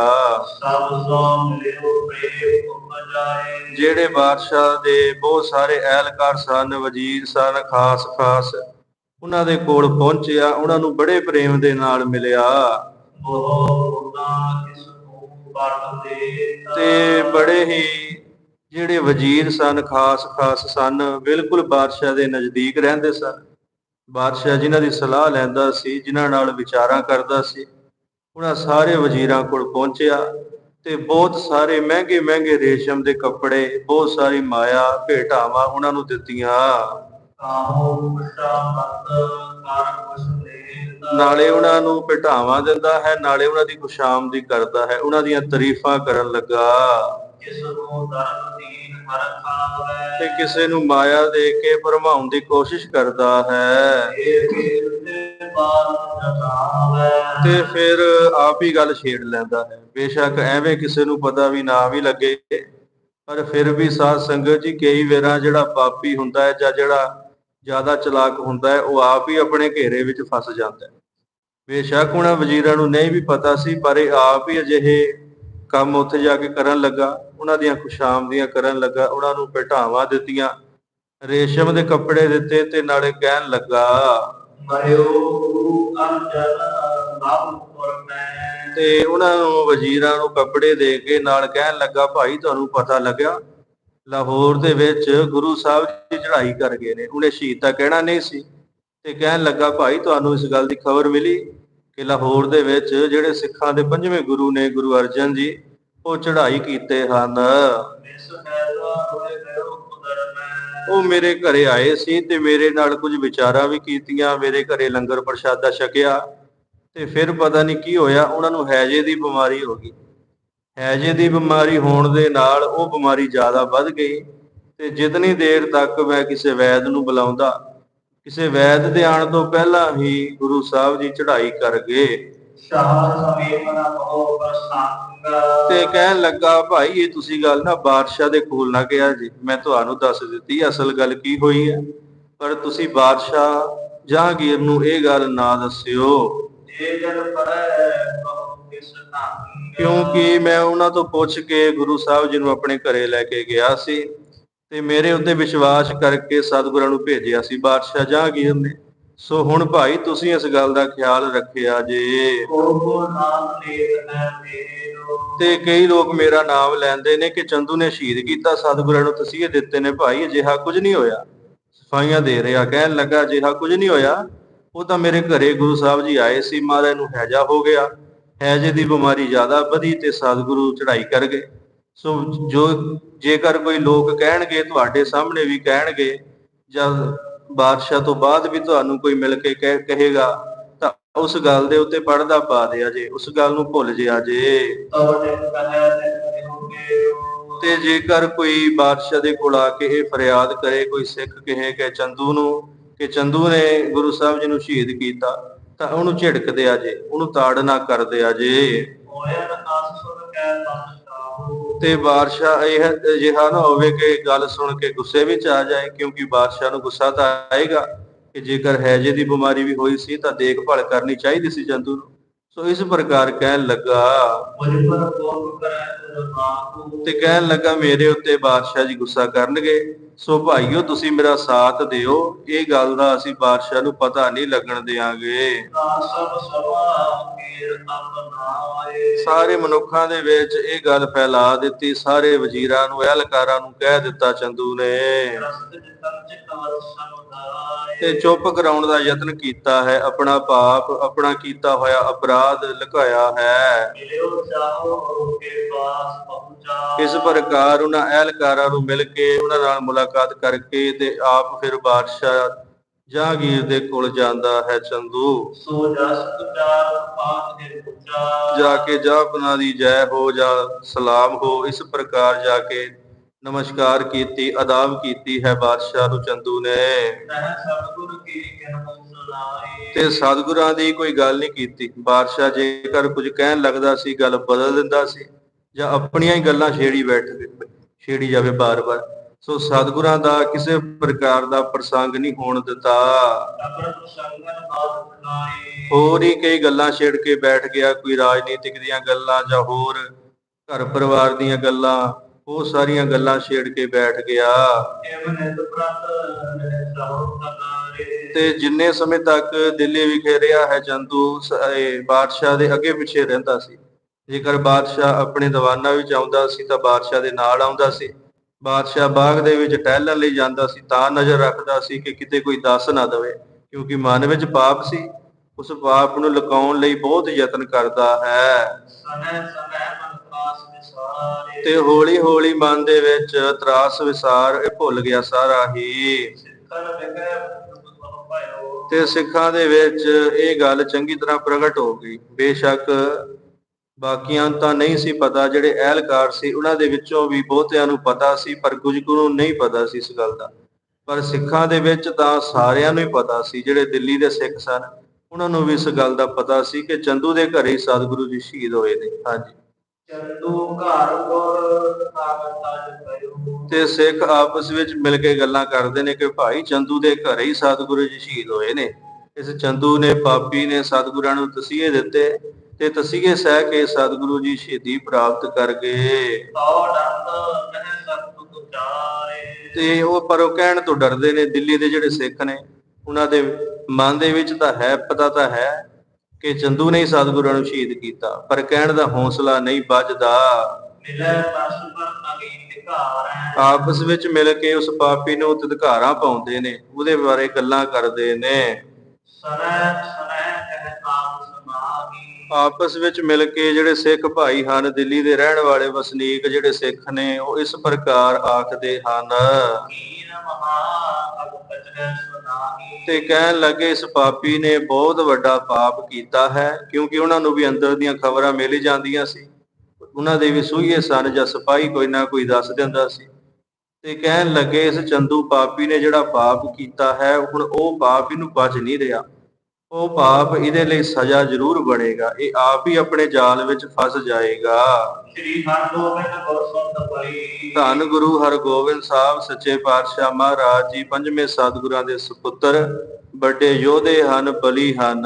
ਸਭ ਸੋ ਮਿਲਿਓ ਪ੍ਰੇਮ ਉਪਜਾਏ। ਜਿਹੜੇ ਬਾਦਸ਼ਾਹ ਦੇ ਬਹੁਤ ਸਾਰੇ ਅਹਿਲਕਾਰ ਸਨ ਵਜ਼ੀਰ ਸਨ ਖਾਸ ਖਾਸ ਉਹਨਾਂ ਦੇ ਕੋਲ ਪਹੁੰਚਿਆ ਉਹਨਾਂ ਨੂੰ ਬੜੇ ਪ੍ਰੇਮ ਦੇ ਨਾਲ ਮਿਲਿਆ। ਕਿਸ ਨੂੰ ਤੇ ਬੜੇ ਹੀ ਜਿਹੜੇ ਵਜ਼ੀਰ ਸਨ ਖਾਸ ਖਾਸ ਸਨ ਬਿਲਕੁਲ ਬਾਦਸ਼ਾਹ ਦੇ ਨਜ਼ਦੀਕ ਰਹਿੰਦੇ ਸਨ। ਬਾਦਸ਼ਾਹ ਜਿਨ੍ਹਾਂ ਦੀ ਸਲਾਹ ਲੈਂਦਾ ਸੀ ਜਿਨ੍ਹਾਂ ਨਾਲ ਵਿਚਾਰਾਂ ਕਰਦਾ ਸੀ ਉਹਨਾਂ ਸਾਰੇ ਵਜ਼ੀਰਾਂ ਕੋਲ ਪਹੁੰਚਿਆ ਤੇ ਬਹੁਤ ਸਾਰੇ ਮਹਿੰਗੇ ਮਹਿੰਗੇ ਰੇਸ਼ਮ ਦੇ ਕੱਪੜੇ ਬਹੁਤ ਸਾਰੀ ਮਾਇਆ ਭੇਟਾਵਾਂ ਉਹਨਾਂ ਨੂੰ ਦਿੱਤੀਆਂ। ਨਾਲੇ ਉਹਨਾਂ ਨੂੰ ਭੇਟਾਵਾਂ ਦਿੰਦਾ ਹੈ ਨਾਲੇ ਉਹਨਾਂ ਦੀ ਖੁਸ਼ਾਮਦੀ ਕਰਦਾ ਹੈ ਉਹਨਾਂ ਦੀਆਂ ਤਾਰੀਫਾਂ ਕਰਨ ਲੱਗਾ। ਜਿਸ ਨੂੰ ਦਰਦ ਦੀਨ ਹਰ ਤੇ ਕਿਸੇ ਨੂੰ ਮਾਇਆ ਦੇ ਕੇ ਭਰਮਾਉਣ ਦੀ ਕੋਸ਼ਿਸ਼ ਕਰਦਾ ਹੈ। ਤੇ ਫਿਰ ਆਪ ਹੀ ਗੱਲ ਛੇੜ ਲੈਂਦਾ ਹੈ। ਬੇਸ਼ੱਕ ਐਵੇਂ ਕਿਸੇ ਨੂੰ ਪਤਾ ਵੀ ਨਾ ਵੀ ਲੱਗੇ। ਪਰ ਫਿਰ ਵੀ ਸਾਧ ਸੰਗਤ ਜੀ, ਕਈ ਵਾਰਾਂ ਜਿਹੜਾ ਪਾਪੀ ਹੁੰਦਾ ਹੈ ਜਾਂ ਜਿਹੜਾ ਜ਼ਿਆਦਾ ਚਲਾਕ ਹੁੰਦਾ ਹੈ, ਉਹ ਆਪ ਹੀ ਆਪਣੇ ਘੇਰੇ ਵਿੱਚ ਫਸ ਜਾਂਦਾ ਹੈ। ਬੇਸ਼ੱਕ ਉਹਨਾਂ ਵਜ਼ੀਰਾਂ ਨੂੰ ਨਹੀਂ ਵੀ ਪਤਾ ਸੀ, ਪਰ ਇਹ ਆਪ ਹੀ ਅਜਿਹੇ ਕੰਮ ਉੱਥੇ ਜਾ ਕੇ ਕਰਨ ਲੱਗਾ। ਉਹਨਾਂ ਦੀਆਂ ਖੁਸ਼ਾਮਦੀਆਂ ਕਰਨ ਲੱਗਾ ਉਹਨਾਂ ਨੂੰ ਭੇਟਾਵਾਂ ਦਿੱਤੀਆਂ। ਰੇਸ਼ਮ ਦੇ ਕੱਪੜੇ ਦਿੱਤੇ ਤੇ ਨਾਲੇ ਕਹਿਣ ਲੱਗਾ ਮਰਿਓ ਗੁਰੂ ਅਰਜਨ ਨਾਮ ਮੈਂ ਤੇ ਉਹਨਾਂ ਨੂੰ ਵਜ਼ੀਰਾਂ ਨੂੰ ਕੱਪੜੇ ਦੇ ਕੇ ਨਾਲ ਕਹਿਣ ਲੱਗਾ ਭਾਈ ਤੁਹਾਨੂੰ ਪਤਾ ਲੱਗਿਆ ਲਾਹੌਰ ਦੇ ਵਿੱਚ ਗੁਰੂ ਸਾਹਿਬ ਜੀ ਚੜ੍ਹਾਈ ਕਰ ਗਏ ਨੇ। ਉਹਨੇ ਸ਼ਹੀਦ ਤਾਂ ਕਹਿਣਾ ਨਹੀਂ ਸੀ ਤੇ ਕਹਿਣ ਲੱਗਾ ਭਾਈ ਤੁਹਾਨੂੰ ਇਸ ਗੱਲ ਦੀ ਖਬਰ ਮਿਲੀ ਕਿ ਲਾਹੌਰ ਦੇ ਵਿੱਚ ਜਿਹੜੇ ਸਿੱਖਾਂ ਦੇ ਪੰਜਵੇਂ ਗੁਰੂ ਨੇ ਗੁਰੂ ਅਰਜਨ ਜੀ ਉਹ ਚੜ੍ਹਾਈ ਕੀਤੇ ਹਨ। ਉਹ ਮੇਰੇ ਘਰੇ ਆਏ ਸੀ ਤੇ ਮੇਰੇ ਨਾਲ ਕੁਝ ਵਿਚਾਰਾਂ ਵੀ ਕੀਤੀਆਂ। ਮੇਰੇ ਘਰੇ ਲੰਗਰ ਪ੍ਰਸ਼ਾਦਾ ਛਕਿਆ ਤੇ ਫਿਰ ਪਤਾ ਨਹੀਂ ਕੀ ਹੋਇਆ, ਉਹਨਾਂ ਨੂੰ ਹੈਜੇ ਦੀ ਬਿਮਾਰੀ ਹੋ ਗਈ। ਹੈਜੇ ਦੀ ਬਿਮਾਰੀ ਹੋਣ ਦੇ ਨਾਲ ਉਹ ਬਿਮਾਰੀ ਜ਼ਿਆਦਾ ਵੱਧ ਗਈ ਤੇ ਜਿਤਨੀ ਦੇਰ ਤੱਕ ਮੈਂ ਕਿਸੇ ਵੈਦ ਨੂੰ ਬੁਲਾਉਂਦਾ, ਕਿਸੇ ਵੈਦ ਦੇ ਆਉਣ ਤੋਂ ਪਹਿਲਾਂ ਹੀ ਗੁਰੂ ਸਾਹਿਬ ਜੀ ਚੜ੍ਹਾਈ ਕਰ ਗਏ। ਸ਼ਾਹ ਸਮੇਤ ਨਾ ਕਹੋ ਪ੍ਰਸੰਗ ਤੇ ਕਹਿਣ ਲੱਗਾ, ਭਾਈ, ਇਹ ਤੁਸੀਂ ਗੱਲ ਨਾ ਬਾਦਸ਼ਾਹ ਦੇ ਕੋਲ ਨਾ ਕਿਹਾ ਜੀ। ਮੈਂ ਤੁਹਾਨੂੰ ਦੱਸ ਦਿੱਤੀ, ਅਸਲ ਗੱਲ ਕੀ ਹੋਈ ਹੈ? ਪਰ ਤੁਸੀਂ ਬਾਦਸ਼ਾਹ ਜਹਾਂਗੀਰ ਨੂੰ ਇਹ ਗੱਲ ਨਾ ਦੱਸਿਓ। ਜੇ ਜਨ ਪਰੈ ਕਿਉਂਕਿ ਮੈਂ ਉਹਨਾਂ ਤੋਂ ਪੁੱਛ ਕੇ ਗੁਰੂ ਸਾਹਿਬ ਜੀ ਨੂੰ ਆਪਣੇ ਘਰੇ ਲੈ ਕੇ ਗਿਆ ਸੀ ਤੇ ਮੇਰੇ ਉੱਤੇ ਵਿਸ਼ਵਾਸ ਕਰਕੇ ਸਤਿਗੁਰਾਂ ਨੂੰ ਭੇਜਿਆ ਸੀ ਬਾਦਸ਼ਾਹ ਜਹਾਂਗੀਰ ਨੇ। ਸੋ ਹੁਣ ਭਾਈ ਤੁਸੀਂ ਇਸ ਗੱਲ ਦਾ ਖਿਆਲ ਰੱਖਿਆ ਜੇ। ਕੋ ਨਾਮ ਲੇਤ ਮੇਰੋ ਤੇ ਕਈ ਲੋਕ ਮੇਰਾ ਨਾਮ ਲੈਂਦੇ ਨੇ ਕਿ ਚੰਦੂ ਨੇ ਸ਼ਹੀਦ ਕੀਤਾ, ਸਤਿਗੁਰਾਂ ਨੂੰ ਤਸੀਹੇ ਦਿੱਤੇ ਨੇ। ਭਾਈ, ਅਜਿਹਾ ਕੁਝ ਨਹੀਂ ਹੋਇਆ। ਸਫਾਈਆਂ ਦੇ ਰਿਹਾ, ਕਹਿਣ ਲੱਗਾ, ਅਜਿਹਾ ਕੁਝ ਨਹੀਂ ਹੋਇਆ। ਉਹ ਤਾਂ ਮੇਰੇ ਘਰੇ ਗੁਰੂ ਸਾਹਿਬ ਜੀ ਆਏ ਸੀ, ਮਹਾਰਾਜ ਨੂੰ ਹੈਜਾ ਹੋ ਗਿਆ। ਹੈਜੇ ਦੀ ਬਿਮਾਰੀ ਜ਼ਿਆਦਾ ਵਧੀ ਤੇ ਸਤਿਗੁਰੂ ਚੜ੍ਹਾਈ ਕਰ ਗਏ। ਸੋ ਜੋ ਜੇਕਰ ਕੋਈ ਲੋਕ ਕਹਿਣਗੇ, ਤੁਹਾਡੇ ਸਾਹਮਣੇ ਵੀ ਕਹਿਣਗੇ ਜਦ ਬਾਦਸ਼ਾਹ ਤੋਂ ਬਾਅਦ ਵੀ ਤੁਹਾਨੂੰ ਕੋਈ ਮਿਲ ਕੇ ਕਹਿ- ਕਹੇਗਾ, ਤਾਂ ਉਸ ਗੱਲ ਦੇ ਉੱਤੇ ਪੜਦਾ ਪਾ ਦਿਆ ਜੇ, ਉਸ ਗੱਲ ਨੂੰ ਭੁੱਲ ਜਿਆ ਜੇ। ਤਵ ਤੇ ਜੇਕਰ ਕੋਈ ਬਾਦਸ਼ਾਹ ਦੇ ਕੋਲ ਆ ਕੇ ਇਹ ਫਰਿਆਦ ਕਰੇ, ਕੋਈ ਸਿੱਖ ਕਹੇ ਕਿ ਚੰਦੂ ਨੂੰ, ਕਿ ਚੰਦੂ ਨੇ ਗੁਰੂ ਸਾਹਿਬ ਜੀ ਨੂੰ ਸ਼ਹੀਦ ਕੀਤਾ, ਤਾਂ ਉਹਨੂੰ ਝਿੜਕ ਆ ਜੇ, ਉਹਨੂੰ ਤਾੜਨਾ ਕਰਦੇ ਆ ਦਿਆ ਜੇ। ਹੋਇਨ ਆਸ ਸੁਨ ਕੈ ਤਨ ਚਾਹੂ ਤੇ ਬਾਦਸ਼ਾਹ ਇਹ ਅਜਿਹਾ ਨਾ ਹੋਵੇ ਕਿ ਗੱਲ ਸੁਣ ਕੇ ਗੁੱਸੇ ਵਿੱਚ ਆ ਜਾਏ, ਕਿਉਂਕਿ ਬਾਦਸ਼ਾਹ ਨੂੰ ਗੁੱਸਾ ਤਾਂ ਆਏਗਾ ਕਿ ਜੇਕਰ ਹੈਜੇ ਦੀ ਬਿਮਾਰੀ ਵੀ ਹੋਈ ਸੀ ਤਾਂ ਦੇਖਭਾਲ ਕਰਨੀ ਚਾਹੀਦੀ ਸੀ ਚੰਦੂ ਨੂੰ। ਸੋ ਇਸ ਪ੍ਰਕਾਰ ਕਹਿਣ ਲੱਗਾ, ਤੇ ਕਹਿਣ ਲੱਗਾ ਮੇਰੇ ਉੱਤੇ ਬਾਦਸ਼ਾਹ ਜੀ ਗੁੱਸਾ ਕਰਨਗੇ। ਸੋ ਭਾਈਓ, ਤੁਸੀਂ ਮੇਰਾ ਸਾਥ ਦਿਓ। ਇਹ ਗੱਲ ਦਾ ਅਸੀਂ ਬਾਦਸ਼ਾਹ ਨੂੰ ਪਤਾ ਨਹੀਂ ਲੱਗਣ ਦੇਾਂਗੇ ਸਾਰੇ ਮਨੁੱਖਾਂ ਦੇ ਵਿੱਚ ਇਹ ਗੱਲ ਫੈਲਾ ਦਿੱਤੀ। ਸਾਰੇ ਵਜ਼ੀਰਾਂ ਨੂੰ, ਅਹਿਲਕਾਰਾਂ ਨੂੰ ਕਹਿ ਦਿੱਤਾ ਚੰਦੂ ਨੇ। ਤੇ ਚੁੱਪ ਕਰਾਉਣ ਦਾ ਯਤਨ ਕੀਤਾ ਹੈ। ਆਪਣਾ ਪਾਪ, ਆਪਣਾ ਕੀਤਾ ਹੋਇਆ ਅਪਰਾਧ ਲੁਕਾਇਆ ਹੈ। ਇਸ ਪ੍ਰਕਾਰ ਉਹਨਾਂ ਅਹਿਲਕਾਰਾਂ ਨੂੰ ਮਿਲ ਕੇ ਉਹਨਾਂ ਨਾਲ ਮੁਲਾਕਾਤ ਕਰਕੇ ਤੇ ਆਪ ਫਿਰ ਬਾਦਸ਼ਾਹ ਜਹਾਂਗੀਰ ਦੇ ਕੋਲ ਜਾਂਦਾ ਹੈ ਚੰਦੂ। ਸੋ ਜਸ ਪਾਤ ਦੇ ਜਾ ਕੇ ਜਾਪਨਾ ਦੀ ਜੈ ਹੋ ਜਾਂ ਸਲਾਮ ਹੋ ਇਸ ਪ੍ਰਕਾਰ ਜਾ ਕੇ ਨਮਸਕਾਰ ਕੀਤੀ ਅਦਾਬ ਕੀਤੀ ਹੈ ਬਾਦਸ਼ਾਹ ਨੂੰ ਚੰਦੂ ਨੇ। ਤੇ ਸਤਿਗੁਰਾਂ ਦੀ ਕੋਈ ਗੱਲ ਨਹੀਂ ਕੀਤੀ। ਬਾਦਸ਼ਾਹ ਜੇਕਰ ਕੁਝ ਕਹਿਣ ਲੱਗਦਾ ਸੀ ਗੱਲ ਬਦਲ ਦਿੰਦਾ ਸੀ ਜਾਂ ਆਪਣੀਆਂ ਹੀ ਗੱਲਾਂ ਛੇੜੀ ਬੈਠ ਛੇੜੀ ਜਾਵੇ ਬਾਰ-ਬਾਰ। ਸੋ ਸਤਿਗੁਰਾਂ ਦਾ ਕਿਸੇ ਪ੍ਰਕਾਰ ਦਾ ਪ੍ਰਸੰਗ ਨਹੀਂ ਹੋਣ ਦਿੱਤਾ। ਹੋਰ ਹੀ ਕਈ ਗੱਲਾਂ ਛੇੜ ਕੇ ਬੈਠ ਗਿਆ, ਕੋਈ ਰਾਜਨੀਤਿਕ ਦੀਆਂ ਗੱਲਾਂ ਜਾਂ ਹੋਰ ਘਰ ਪਰਿਵਾਰ ਦੀਆਂ ਗੱਲਾਂ, ਉਹ ਸਾਰੀਆਂ ਗੱਲਾਂ ਛੇੜ ਕੇ ਬੈਠ ਗਿਆ। ਤੇ ਜਿੰਨੇ ਸਮੇਂ ਤੱਕ ਦਿੱਲੀ ਵਿਖੇ ਰਿਹਾ ਹੈ ਜੰਦੂ ਬਾਦਸ਼ਾਹ ਦੇ ਅੱਗੇ ਪਿੱਛੇ ਰਹਿੰਦਾ ਸੀ। ਜੇਕਰ ਬਾਦਸ਼ਾਹ ਆਪਣੇ ਦੀਵਾਨਾਂ ਵਿੱਚ ਆਉਂਦਾ ਸੀ ਤਾਂ ਬਾਦਸ਼ਾਹ ਦੇ ਨਾਲ ਆਉਂਦਾ ਸੀ। ਬਾਦਸ਼ਾਹ ਬਾਗ ਦੇ ਵਿੱਚ ਟਹਿਲਣ ਲਈ ਜਾਂਦਾ ਸੀ, ਤਾਂ ਨਜ਼ਰ ਰੱਖਦਾ ਸੀ ਕਿ ਕਿਤੇ ਕੋਈ ਦੱਸ ਨਾ ਦਵੇ, ਕਿਉਂਕਿ ਮਨ ਵਿੱਚ ਪਾਪ ਸੀ। ਉਸ ਪਾਪ ਨੂੰ ਲੁਕਾਉਣ ਲਈ ਬਹੁਤ ਯਤਨ ਕਰਦਾ ਹੈ। ਸਨੈ ਸਨੈ ਮਨ ਪਾਸ ਵਿਸਾਰੇ ਤੇ ਹੌਲੀ ਹੌਲੀ ਮਨ ਦੇ ਵਿੱਚ ਤਰਾਸ ਵਿਸਾਰ ਇਹ ਭੁੱਲ ਗਿਆ ਸਾਰਾ ਹੀ। ਤੇ ਸਿੱਖਾਂ ਦੇ ਵਿੱਚ ਇਹ ਗੱਲ ਚੰਗੀ ਤਰ੍ਹਾਂ ਪ੍ਰਗਟ ਹੋ ਗਈ। ਬੇਸ਼ੱਕ ਬਾਕੀਆਂ ਤਾਂ ਨਹੀਂ ਸੀ ਪਤਾ ਜਿਹੜੇ ਅਹਿਲਕਾਰ ਸੀ ਉਹਨਾਂ ਦੇ ਵਿੱਚੋਂ ਵੀ ਬਹੁਤਿਆਂ ਨੂੰ ਪਤਾ ਸੀ ਪਰ ਕੁਝ ਕੁ ਨੂੰ ਨਹੀਂ ਪਤਾ ਸੀ ਇਸ ਗੱਲ ਦਾ। ਪਰ ਸਿੱਖਾਂ ਦੇ ਵਿੱਚ ਤਾਂ ਸਾਰਿਆਂ ਨੂੰ ਹੀ ਪਤਾ ਸੀ ਜਿਹੜੇ ਦਿੱਲੀ ਦੇ ਸਿੱਖ ਸਨ ਉਹਨਾਂ ਨੂੰ ਵੀ ਇਸ ਗੱਲ ਦਾ ਪਤਾ ਸੀ ਕਿ ਚੰਦੂ ਦੇ ਘਰੇ ਹੀ ਸਤਿਗੁਰੂ ਜੀ ਸ਼ਹੀਦ ਹੋਏ ਨੇ। ਹਾਂਜੀ। ਚੰਦੂ ਘਰ ਗੁਰ ਤਾਕਤ ਤੇ ਸਿੱਖ ਆਪਸ ਵਿੱਚ ਮਿਲ ਕੇ ਗੱਲਾਂ ਕਰਦੇ ਨੇ ਕਿ ਭਾਈ ਚੰਦੂ ਦੇ ਘਰੇ ਹੀ ਸਤਿਗੁਰੂ ਜੀ ਸ਼ਹੀਦ ਹੋਏ ਨੇ। ਇਸ ਚੰਦੂ ਨੇ ਪਾਪੀ ਨੇ ਸਤਿਗੁਰਾਂ ਨੂੰ ਤਸੀਹੇ ਦਿੱਤੇ ਤੇ ਤਸੀਹੇ ਸਹਿ ਕੇ ਸਤਿਗੁਰੂ ਜੀ ਸ਼ਹੀਦੀ ਪ੍ਰਾਪਤ ਕਰ ਗਏ। ਤਉ ਡੰਤ ਕਹਿ ਸਤਿ ਤੁਚਾਰੇ ਤੇ ਉਹ ਪਰ ਕਹਿਣ ਤੋਂ ਡਰਦੇ ਨੇ ਦਿੱਲੀ ਦੇ ਜਿਹੜੇ ਸਿੱਖ ਨੇ ਉਹਨਾਂ ਦੇ ਮਨ ਦੇ ਵਿੱਚ ਤਾਂ ਹੈ ਪਤਾ ਤਾਂ ਹੈ ਕਿ ਚੰਦੂ ਨੇ ਸਤਿਗੁਰਾਂ ਨੂੰ ਸ਼ਹੀਦ ਕੀਤਾ। ਪਰ ਕਹਿਣ ਦਾ ਹੌਸਲਾ ਨਹੀਂ ਵੱਜਦਾ। ਮਿਲੈ ਪਸ ਪਰ ਅਗੀ ਟਿਕਾਰੈ ਆਪਸ ਵਿੱਚ ਮਿਲ ਕੇ ਉਸ ਪਾਪੀ ਨੂੰ ਧਿਕਾਰਾਂ ਪਾਉਂਦੇ ਨੇ ਉਹਦੇ ਬਾਰੇ ਗੱਲਾਂ ਕਰਦੇ ਨੇ। ਸਨੈ ਸਨੈ ਕਹਿ ਆਪਸ ਵਿੱਚ ਮਿਲ ਕੇ ਜਿਹੜੇ ਸਿੱਖ ਭਾਈ ਹਨ, ਦਿੱਲੀ ਦੇ ਰਹਿਣ ਵਾਲੇ ਵਸਨੀਕ ਜਿਹੜੇ ਸਿੱਖ ਨੇ, ਉਹ ਇਸ ਪ੍ਰਕਾਰ ਆਖਦੇ ਹਨ। ਤੇ ਕਹਿਣ ਲੱਗੇ, ਇਸ ਪਾਪੀ ਨੇ ਬਹੁਤ ਵੱਡਾ ਪਾਪ ਕੀਤਾ ਹੈ, ਕਿਉਂਕਿ ਉਹਨਾਂ ਨੂੰ ਵੀ ਅੰਦਰ ਦੀਆਂ ਖਬਰਾਂ ਮਿਲ ਜਾਂਦੀਆਂ ਸੀ। ਉਹਨਾਂ ਦੇ ਵੀ ਸੂਹੀਏ ਸਨ ਜਾਂ ਸਿਪਾਹੀ ਕੋਈ ਨਾ ਕੋਈ ਦੱਸ ਦਿੰਦਾ ਸੀ। ਤੇ ਕਹਿਣ ਲੱਗੇ, ਇਸ ਚੰਦੂ ਪਾਪੀ ਨੇ ਜਿਹੜਾ ਪਾਪ ਕੀਤਾ ਹੈ, ਹੁਣ ਉਹ ਪਾਪ ਇਹਨੂੰ ਬਚ ਨਹੀਂ ਰਿਹਾ। ਉਹ ਪਾਪ ਇਹਦੇ ਲਈ ਸਜ਼ਾ ਜ਼ਰੂਰ ਬਣੇਗਾ ਇਹ ਆਪ ਹੀ ਆਪਣੇ ਜਾਲ ਵਿੱਚ ਫਸ ਜਾਏਗਾ। ਸ੍ਰੀ ਹਰਿਗੋਬਿੰਦ ਗੁਰ ਸੰਤ ਪਈ ਧੰਨ ਗੁਰੂ ਹਰਗੋਬਿੰਦ ਸਾਹਿਬ ਸੱਚੇ ਪਾਤਸ਼ਾਹ ਮਹਾਰਾਜ ਜੀ ਪੰਜਵੇਂ ਸਤਿਗੁਰਾਂ ਦੇ ਸੁਪੁੱਤਰ ਵੱਡੇ ਯੋਧੇ ਹਨ ਬਲੀ ਹਨ।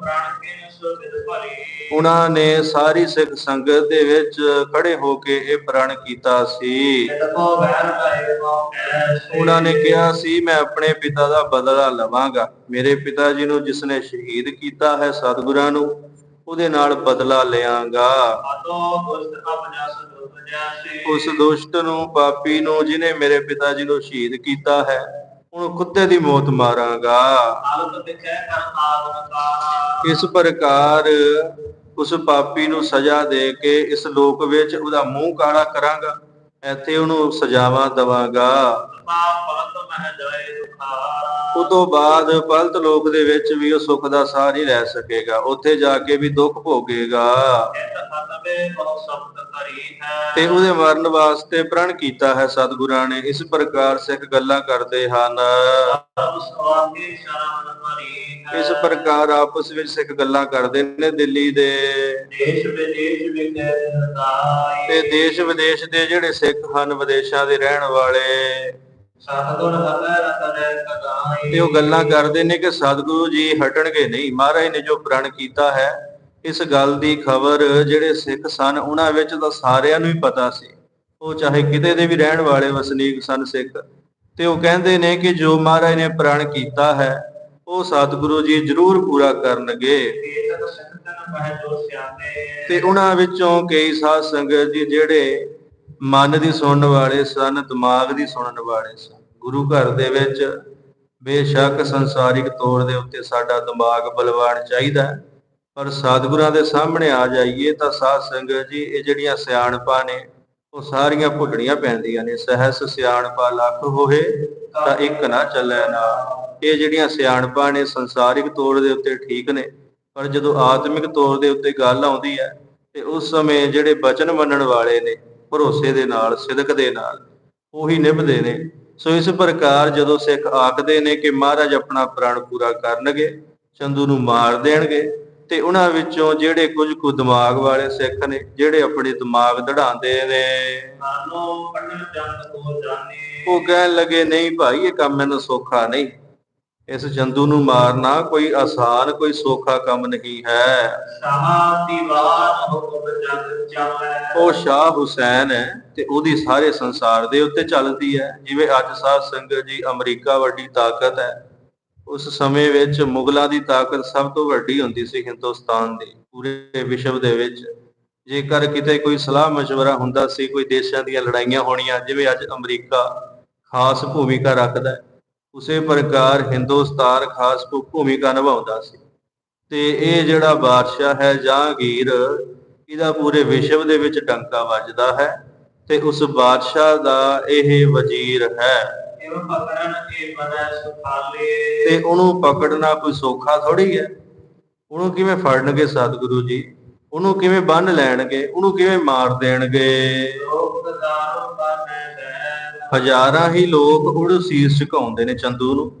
ਪ੍ਰਾਣ ਕੇ ਸੁ ਵਿਦ ਭਰੀ ਉਹਨਾਂ ਨੇ ਸਾਰੀ ਸਿੱਖ ਸੰਗਤ ਦੇ ਵਿੱਚ ਖੜੇ ਹੋ ਕੇ ਇਹ ਪ੍ਰਣ ਕੀਤਾ ਸੀ। ਉਹਨਾਂ ਨੇ ਕਿਹਾ ਸੀ, ਮੈਂ ਆਪਣੇ ਪਿਤਾ ਦਾ ਬਦਲਾ ਲਵਾਂਗਾ। ਮੇਰੇ ਪਿਤਾ ਜੀ ਨੂੰ ਜਿਸ ਨੇ ਸ਼ਹੀਦ ਕੀਤਾ ਹੈ ਸਤਿਗੁਰਾਂ ਨੂੰ, ਉਹਦੇ ਨਾਲ ਬਦਲਾ ਲਿਆਂਗਾ। ਦੁਸ਼ਟ ਉਸ ਦੁਸ਼ਟ ਨੂੰ, ਪਾਪੀ ਨੂੰ ਜਿਨੇ ਮੇਰੇ ਪਿਤਾ ਜੀ ਨੂੰ ਸ਼ਹੀਦ ਕੀਤਾ ਹੈ ਉਹਨੂੰ ਕੁੱਤੇ ਦੀ ਮੌਤ ਮਾਰਾਂਗਾ। ਦਿਖੈ ਇਸ ਪ੍ਰਕਾਰ ਉਸ ਪਾਪੀ ਨੂੰ ਸਜ਼ਾ ਦੇ ਕੇ ਇਸ ਲੋਕ ਵਿੱਚ ਉਹਦਾ ਮੂੰਹ ਕਾਲਾ ਕਰਾਂਗਾ ਇੱਥੇ ਉਹਨੂੰ ਸਜ਼ਾਵਾਂ ਦਵਾਂਗਾ। ਉਸ ਤੋਂ ਬਾਅਦ ਪਲਤ ਲੋਕ ਦੇ ਵਿੱਚ ਵੀ ਉਹ ਸੁੱਖ ਦਾ ਸਾਹ ਨਹੀਂ ਲੈ ਸਕੇਗਾ ਉੱਥੇ ਜਾ ਕੇ ਵੀ ਦੁੱਖ ਭੋਗੇਗਾ। ਤੇ ਉਹਦੇ ਮਰਨ ਵਾਸਤੇ ਪ੍ਰਣ ਕੀਤਾ ਹੈ ਸਤਿਗੁਰਾਂ ਨੇ। ਇਸ ਪ੍ਰਕਾਰ ਸਿੱਖ ਗੱਲਾਂ ਕਰਦੇ ਹਨ। ਇਸ ਪ੍ਰਕਾਰ ਆਪਸ ਵਿੱਚ ਸਿੱਖ ਗੱਲਾਂ ਕਰਦੇ ਨੇ ਦਿੱਲੀ ਦੇ। ਦੇਸ਼ ਵਿਦੇਸ਼ ਵਿਖੇ ਤੇ ਦੇਸ਼ ਵਿਦੇਸ਼ ਦੇ ਜਿਹੜੇ ਸਿੱਖ ਹਨ, ਵਿਦੇਸ਼ਾਂ ਦੇ ਰਹਿਣ ਵਾਲੇ। ਤੇ ਉਹ ਗੱਲਾਂ ਕਰਦੇ ਨੇ ਕਿ ਸਤਿਗੁਰੂ ਜੀ ਹਟਣਗੇ ਨਹੀਂ। ਮਹਾਰਾਜ ਨੇ ਜੋ ਪ੍ਰਣ ਕੀਤਾ ਹੈ ਇਸ ਗੱਲ ਦੀ ਖਬਰ ਜਿਹੜੇ ਸਿੱਖ ਸਨ ਉਹਨਾਂ ਵਿੱਚ ਤਾਂ ਸਾਰਿਆਂ ਨੂੰ ਹੀ ਪਤਾ ਸੀ। ਉਹ ਚਾਹੇ ਕਿਤੇ ਦੇ ਵੀ ਰਹਿਣ ਵਾਲੇ ਵਸਨੀਕ ਸਨ ਸਿੱਖ। ਤੇ ਉਹ ਕਹਿੰਦੇ ਨੇ ਕਿ ਜੋ ਮਹਾਰਾਜ ਨੇ ਪ੍ਰਣ ਕੀਤਾ ਹੈ ਉਹ ਸਤਿਗੁਰੂ ਜੀ ਜ਼ਰੂਰ ਪੂਰਾ ਕਰਨਗੇ। ਤੇ ਉਹਨਾਂ ਵਿੱਚੋਂ ਕਈ ਸਾਧ ਸੰਗਤ ਜੀ ਜਿਹੜੇ ਮਨ ਦੀ ਸੁਣਨ ਵਾਲੇ ਸਨ ਦਿਮਾਗ ਦੀ ਸੁਣਨ ਵਾਲੇ ਸਨ। ਗੁਰੂ ਘਰ ਦੇ ਵਿੱਚ ਬੇਸ਼ੱਕ ਸੰਸਾਰਿਕ ਤੌਰ ਦੇ ਉੱਤੇ ਸਾਡਾ ਦਿਮਾਗ ਬਲਵਾਨ ਚਾਹੀਦਾ ਹੈ, ਪਰ ਸਤਿਗੁਰਾਂ ਦੇ ਸਾਹਮਣੇ ਆ ਜਾਈਏ ਤਾਂ ਸਾਧ ਸੰਗਤ ਜੀ, ਇਹ ਜਿਹੜੀਆਂ ਸਿਆਣਪਾਂ ਨੇ, ਉਹ ਸਾਰੀਆਂ ਭੁੱਲਣੀਆਂ ਪੈਂਦੀਆਂ ਨੇ। ਸਹਿਸ ਸਿਆਣਪਾਂ ਲੱਖ ਹੋਏ ਤਾਂ ਇੱਕ ਨਾ ਚੱਲੇ ਨਾ। ਇਹ ਜਿਹੜੀਆਂ ਸਿਆਣਪਾਂ ਨੇ, ਸੰਸਾਰਿਕ ਤੌਰ ਦੇ ਉੱਤੇ ਠੀਕ ਨੇ, ਪਰ ਜਦੋਂ ਆਤਮਿਕ ਤੌਰ ਦੇ ਉੱਤੇ ਗੱਲ ਆਉਂਦੀ ਹੈ, ਤੇ ਉਸ ਸਮੇਂ ਜਿਹੜੇ ਬਚਨ ਮੰਨਣ ਵਾਲੇ ਨੇ, ਭਰੋਸੇ ਦੇ ਨਾਲ, ਸਿਦਕ ਦੇ ਨਾਲ, ਉਹੀ ਨਿਭਦੇ ਨੇ। ਸੋ ਇਸ ਪ੍ਰਕਾਰ ਜਦੋਂ ਸਿੱਖ ਆਖਦੇ ਨੇ ਕਿ ਮਹਾਰਾਜ ਆਪਣਾ ਪ੍ਰਣ ਪੂਰਾ ਕਰਨਗੇ, ਚੰਦੂ ਨੂੰ ਮਾਰ ਦੇਣਗੇ ਤੇ ਉਹਨਾਂ ਵਿੱਚੋਂ ਜਿਹੜੇ ਕੁਝ ਕੁ ਦਿਮਾਗ ਵਾਲੇ ਸਿੱਖ ਨੇ ਜਿਹੜੇ ਆਪਣੇ ਦਿਮਾਗ ਦੜਾਉਂਦੇ ਨੇ। ਕੋ ਜਾਣੇ। ਉਹ ਕਹਿਣ ਲੱਗੇ ਨਹੀਂ ਭਾਈ ਇਹ ਕੰਮ ਮੈਨੂੰ ਸੌਖਾ ਨਹੀਂ। ਇਸ ਜੰਦੂ ਨੂੰ ਮਾਰਨਾ ਕੋਈ ਆਸਾਨ ਕੋਈ ਸੌਖਾ ਕੰਮ ਨਹੀਂ ਹੈ। ਸ਼ਾਹ ਦੀਵਾਨ ਹੁਕਮ ਜਗ ਚਾਵੈ ਉਹ ਸ਼ਾਹ ਹੁਸੈਨ ਹੈ ਤੇ ਉਹਦੀ ਸਾਰੇ ਸੰਸਾਰ ਦੇ ਉੱਤੇ ਚੱਲਦੀ ਹੈ। ਜਿਵੇਂ ਅੱਜ ਸਾਧ ਸੰਗਤ ਜੀ ਅਮਰੀਕਾ ਵੱਡੀ ਤਾਕਤ ਹੈ। ਉਸ ਸਮੇਂ ਵਿੱਚ ਮੁਗਲਾਂ ਦੀ ਤਾਕਤ ਸਭ ਤੋਂ ਵੱਡੀ ਹੁੰਦੀ ਸੀ ਹਿੰਦੁਸਤਾਨ ਦੀ, ਪੂਰੇ ਵਿਸ਼ਵ ਦੇ ਵਿੱਚ। ਜੇਕਰ ਕਿਤੇ ਕੋਈ ਸਲਾਹ مشਵਰਾ ਹੁੰਦਾ ਸੀ, ਕੋਈ ਦੇਸ਼ਾਂ ਦੀਆਂ ਲੜਾਈਆਂ ਹੋਣੀਆਂ, ਜਿਵੇਂ ਅੱਜ ਅਮਰੀਕਾ ਖਾਸ ਭੂਮਿਕਾ ਰੱਖਦਾ ਉਸੇ ਪ੍ਰਕਾਰ ਹਿੰਦੁਸਤਾਨ ਖਾਸ ਭੂਮਿਕਾ ਨਿਭਾਉਂਦਾ ਸੀ। ਤੇ ਇਹ ਜਿਹੜਾ ਬਾਦਸ਼ਾਹ ਹੈ, ਜਹਾਂਗੀਰ, ਇਹਦਾ ਪੂਰੇ ਵਿਸ਼ਵ ਦੇ ਵਿੱਚ ਡੰਕਾ ਵੱਜਦਾ ਹੈ ਤੇ ਉਸ ਬਾਦਸ਼ਾਹ ਦਾ ਇਹ ਵਜ਼ੀਰ ਹੈ। ਇਵ ਪਕੜਨ ਇਹ ਬਨੈ ਸੁਖਾਲੇ। ਤੇ ਉਹਨੂੰ ਪਕੜਨਾ ਕੋਈ ਸੌਖਾ ਥੋੜੀ ਹੈ। ਉਹਨੂੰ ਕਿਵੇਂ ਫੜਨਗੇ ਸਤਿਗੁਰੂ ਜੀ? ਉਹਨੂੰ ਕਿਵੇਂ ਬੰਨ ਲੈਣਗੇ? ਉਹਨੂੰ ਕਿਵੇਂ ਮਾਰ ਦੇਣਗੇ? ਹਜ਼ਾਰਾਂ ਹੀ ਲੋਕ ਉਹਨੂੰ ਸੀਸ ਝੁਕਾਉਂਦੇ ਨੇ ਚੰਦੂ ਨੂੰ।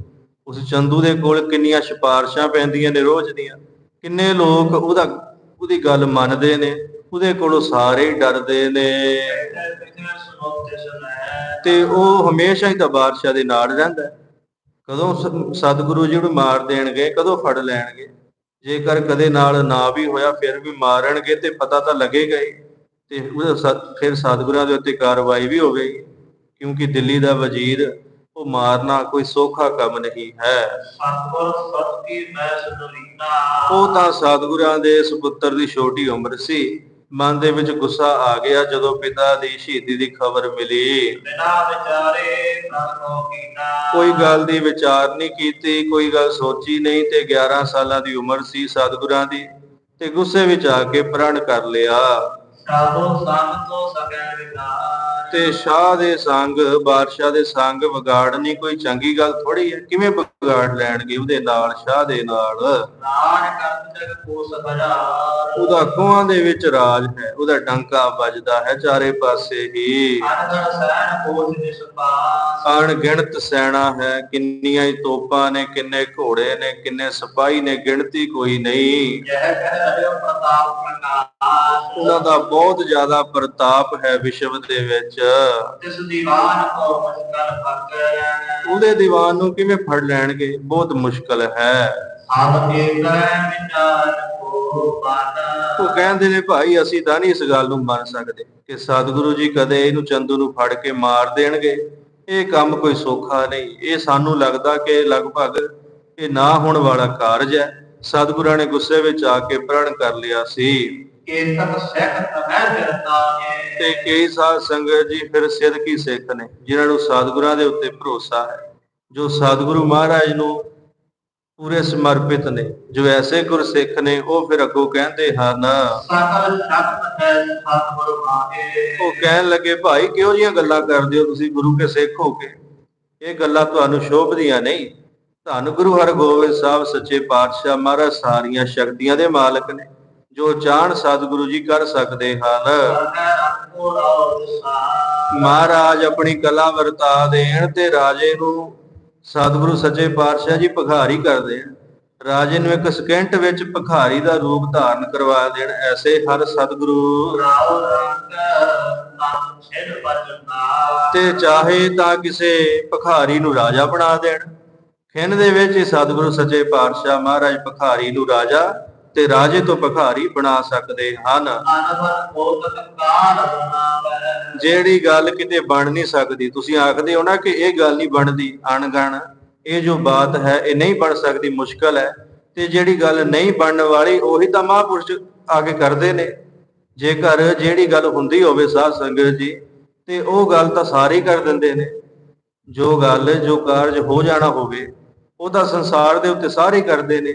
ਉਸ ਚੰਦੂ ਦੇ ਕੋਲ ਕਿੰਨੀਆਂ ਸਿਫਾਰਸ਼ਾਂ ਪੈਂਦੀਆਂ ਨੇ ਰੋਜ਼ ਦੀਆਂ। ਕਿੰਨੇ ਲੋਕ ਉਹਦਾ ਉਹਦੀ ਗੱਲ ਮੰਨਦੇ ਨੇ। ਉਹਦੇ ਕੋਲੋਂ ਸਾਰੇ ਡਰਦੇ ਨੇ। ਤੇ ਉਹ ਹਮੇਸ਼ਾ ਹੀ ਤਾਂ ਬਾਦਸ਼ਾਹ ਦੇ ਨਾਲ ਰਹਿੰਦਾ ਕਦੋਂ ਸਤਿਗੁਰੂ ਜੀ ਨੂੰ ਮਾਰ ਦੇਣਗੇ, ਕਦੋਂ ਫੜ ਲੈਣਗੇ। ਜੇਕਰ ਕਦੇ ਨਾਲ ਨਾ ਵੀ ਹੋਇਆ, ਫਿਰ ਵੀ ਮਾਰਨਗੇ ਤੇ ਪਤਾ ਤਾਂ ਲੱਗੇਗਾ ਹੀ। ਤੇ ਉਹਦਾ ਫਿਰ ਸਤਿਗੁਰਾਂ ਦੇ ਉੱਤੇ ਕਾਰਵਾਈ ਵੀ ਹੋਵੇਗੀ। ਕਿਉਂਕਿ ਦਿੱਲੀ ਦਾ ਵਜ਼ੀਰ, ਉਹ ਮਾਰਨਾ ਕੋਈ ਸੌਖਾ ਕੰਮ ਨਹੀਂ ਹੈ। ਸਤਿਗੁਰ ਸਤ ਕੀ ਮੈਸ ਨਵੀਨਾ ਉਹ ਤਾਂ ਸਤਿਗੁਰਾਂ ਦੇ ਸੁਪੁੱਤਰ ਦੀ ਛੋਟੀ ਉਮਰ ਸੀ। ਮਨ ਦੇ ਵਿੱਚ ਗੁੱਸਾ ਆ ਗਿਆ ਜਦੋਂ ਪਿਤਾ ਦੀ ਸ਼ਹੀਦੀ ਦੀ ਖਬਰ ਮਿਲੀ। ਬਿਨਾ ਵਿਚਾਰੇ ਪ੍ਰਭ ਕੋ ਕੀਨਾ। ਕੋਈ ਗੱਲ ਦੀ ਵਿਚਾਰ ਨਹੀਂ ਕੀਤੀ ਕੋਈ ਗੱਲ ਸੋਚੀ ਨਹੀਂ ਤੇ 11 ਸਾਲਾਂ ਦੀ ਉਮਰ ਸੀ ਸਤਿਗੁਰਾਂ ਦੀ ਤੇ ਗੁੱਸੇ ਵਿੱਚ ਆ ਕੇ ਪ੍ਰਣ ਕਰ ਲਿਆ। ਸੰਗ ਤੋਂ ਸਕੈ ਵਿਕਾਰ ਤੇ ਸ਼ਾਹ ਦੇ ਸੰਗ ਬਾਦਸ਼ਾਹ ਦੇ ਸੰਗ ਵਿਗਾੜਨੀ ਕੋਈ ਚੰਗੀ ਗੱਲ ਥੋੜੀ ਹੈ। ਕਿਵੇਂ ਵਿਗਾੜ ਲੈਣਗੇ ਉਹਦੇ ਨਾਲ ਸ਼ਾਹ ਦੇ ਨਾਲ? ਕਰਤ ਜਗ ਉਹਦਾ ਖੋਹਾਂ ਦੇ ਵਿੱਚ ਰਾਜ ਹੈ ਉਹਦਾ ਡੰਕਾ ਵੱਜਦਾ ਹੈ ਚਾਰੇ ਪਾਸੇ ਹੀ। ਅਨਗਣ ਕੋਸ ਪਾਸ। ਅਣਗਿਣਤ ਸੈਨਾ ਹੈ ਕਿੰਨੀਆਂ ਹੀ ਤੋਪਾਂ ਨੇ ਕਿੰਨੇ ਘੋੜੇ ਨੇ ਕਿੰਨੇ ਸਿਪਾਹੀ ਨੇ ਗਿਣਤੀ ਕੋਈ ਨਹੀਂ। ਜਹ ਕਹਿ ਪ੍ਰਤਾਪ ਪ੍ਰਕਾਸ਼। ਉਹਨਾਂ ਦਾ ਬਹੁਤ ਜ਼ਿਆਦਾ ਪ੍ਰਤਾਪ ਹੈ ਵਿਸ਼ਵ ਦੇ ਵਿੱਚ। ਤਿਸ ਦੀਵਾਨ ਕੋ ਮੁਸ਼ਕਲ ਫਕੈ ਉਹਦੇ ਦੀਵਾਨ ਨੂੰ ਕਿਵੇਂ ਫੜ ਲੈਣਗੇ? ਬਹੁਤ ਮੁਸ਼ਕਲ ਹੈ। ਆਪ ਕੇ ਕਰੈ ਵਿਚਾਰ ਕੋ ਹੋ ਬਾਤ। ਉਹ ਕਹਿੰਦੇ ਨੇ ਭਾਈ ਅਸੀਂ ਤਾਂ ਨਹੀਂ ਇਸ ਗੱਲ ਨੂੰ ਮੰਨ ਸਕਦੇ ਕਿ ਸਤਿਗੁਰੂ ਜੀ ਕਦੇ ਇਹਨੂੰ ਚੰਦੂ ਨੂੰ ਫੜ ਕੇ ਮਾਰ ਦੇਣਗੇ। ਇਹ ਕੰਮ ਕੋਈ ਸੌਖਾ ਨਹੀਂ। ਇਹ ਸਾਨੂੰ ਲੱਗਦਾ ਕਿ ਲਗਭਗ ਇਹ ਨਾ ਹੋਣ ਵਾਲਾ ਕਾਰਜ ਹੈ। ਸਤਿਗੁਰਾਂ ਨੇ ਗੁੱਸੇ ਵਿੱਚ ਆ ਕੇ ਪ੍ਰਣ ਕਰ ਲਿਆ ਸੀ। ਸਹਿਤ ਹੈ। ਤੇ ਕਈ ਸਾਧ ਸੰਗਤ ਜੀ ਫਿਰ ਸਿੱਧਕੀ ਸਿੱਖ ਨੇ ਜਿਨ੍ਹਾਂ ਨੂੰ ਸਤਿਗੁਰਾਂ ਦੇ ਉੱਤੇ ਭਰੋਸਾ ਹੈ। ਜੋ ਸਤਿਗੁਰੂ ਮਹਾਰਾਜ ਨੂੰ ਪੂਰੇ ਸਮਰਪਿਤ ਨੇ ਜੋ ਐਸੇ ਗੁਰਸਿੱਖ ਨੇ ਉਹ ਫਿਰ ਅੱਗੋਂ ਕਹਿੰਦੇ ਹਨ ਸਕਲ ਸ਼ਬਦ ਹੈ ਸਤਿਗੁਰ ਮਾਹੇ। ਉਹ ਕਹਿਣ ਲੱਗੇ ਭਾਈ ਕਿਹੋ ਜੀਆਂ ਗੱਲਾਂ ਕਰਦੇ ਹੋ ਤੁਸੀਂ? ਗੁਰੂ ਕੇ ਸਿੱਖ ਹੋ ਕੇ? ਇਹ ਗੱਲਾਂ ਤੁਹਾਨੂੰ ਸ਼ੋਭਦੀਆਂ ਨਹੀਂ। ਧੰਨ ਗੁਰੂ ਹਰਗੋਬਿੰਦ ਸਾਹਿਬ ਸੱਚੇ ਪਾਤਸ਼ਾਹ ਮਹਾਰਾਜ ਸਾਰੀਆਂ ਸ਼ਕਤੀਆਂ ਦੇ ਮਾਲਕ ਨੇ। ਜੋ ਚਾਹਣ ਸਤਿਗੁਰੂ ਜੀ ਕਰ ਸਕਦੇ ਹਨ। ਮਹਾਰਾਜ ਆਪਣੀ ਕਲਾ ਵਰਤਾ ਦੇਣ ਤੇ ਰਾਜੇ ਨੂੰ ਸਤਿਗੁਰੂ ਸੱਚੇ ਪਾਤਸ਼ਾਹ ਜੀ ਭਖਾਰੀ ਕਰ ਦੇਣ। ਰਾਜੇ ਨੂੰ ਇੱਕ ਸਕਿੰਟ ਵਿੱਚ ਭਖਾਰੀ ਦਾ ਰੂਪ ਧਾਰਨ ਕਰਵਾ ਦੇਣ। ਐਸੇ ਹਰ ਸਤਿਗੁਰੂ ਤੇ ਚਾਹੇ ਤਾਂ ਕਿਸੇ ਭਖਾਰੀ ਨੂੰ ਰਾਜਾ ਬਣਾ ਦੇਣ। ਖਿੰਨ ਦੇ ਵਿੱਚ ਹੀ ਸਤਿਗੁਰੂ ਸੱਚੇ ਪਾਤਸ਼ਾਹ ਮਹਾਰਾਜ ਭਖਾਰੀ ਨੂੰ ਰਾਜਾ ਤੇ ਰਾਜੇ ਤੋਂ ਭਖਾਰੀ ਬਣਾ ਸਕਦੇ ਹਨ। ਜਿਹੜੀ ਗੱਲ ਕਿਤੇ ਬਣ ਨਹੀਂ ਸਕਦੀ, ਤੁਸੀਂ ਆਖਦੇ ਹੋ ਨਾ ਕਿ ਇਹ ਗੱਲ ਨਹੀਂ ਬਣਦੀ, ਅਣਗਣ। ਇਹ ਜੋ ਬਾਤ ਹੈ, ਇਹ ਨਹੀਂ ਬਣ ਸਕਦੀ, ਮੁਸ਼ਕਲ ਹੈ। ਤੇ ਜਿਹੜੀ ਗੱਲ ਨਹੀਂ ਬਣਨ ਵਾਲੀ, ਉਹੀ ਤਾਂ ਮਹਾਂਪੁਰਸ਼ ਆ ਕੇ ਕਰਦੇ ਨੇ। ਜੇਕਰ ਜਿਹੜੀ ਗੱਲ ਹੁੰਦੀ ਹੋਵੇ ਸਾਧ ਸੰਗਤ ਜੀ, ਤੇ ਉਹ ਗੱਲ ਤਾਂ ਸਾਰੇ ਕਰ ਦਿੰਦੇ ਨੇ। ਜੋ ਗੱਲ, ਜੋ ਕਾਰਜ ਹੋ ਜਾਣਾ ਹੋਵੇ, ਉਹਦਾ ਸੰਸਾਰ ਦੇ ਉੱਤੇ ਸਾਰੇ ਕਰਦੇ ਨੇ।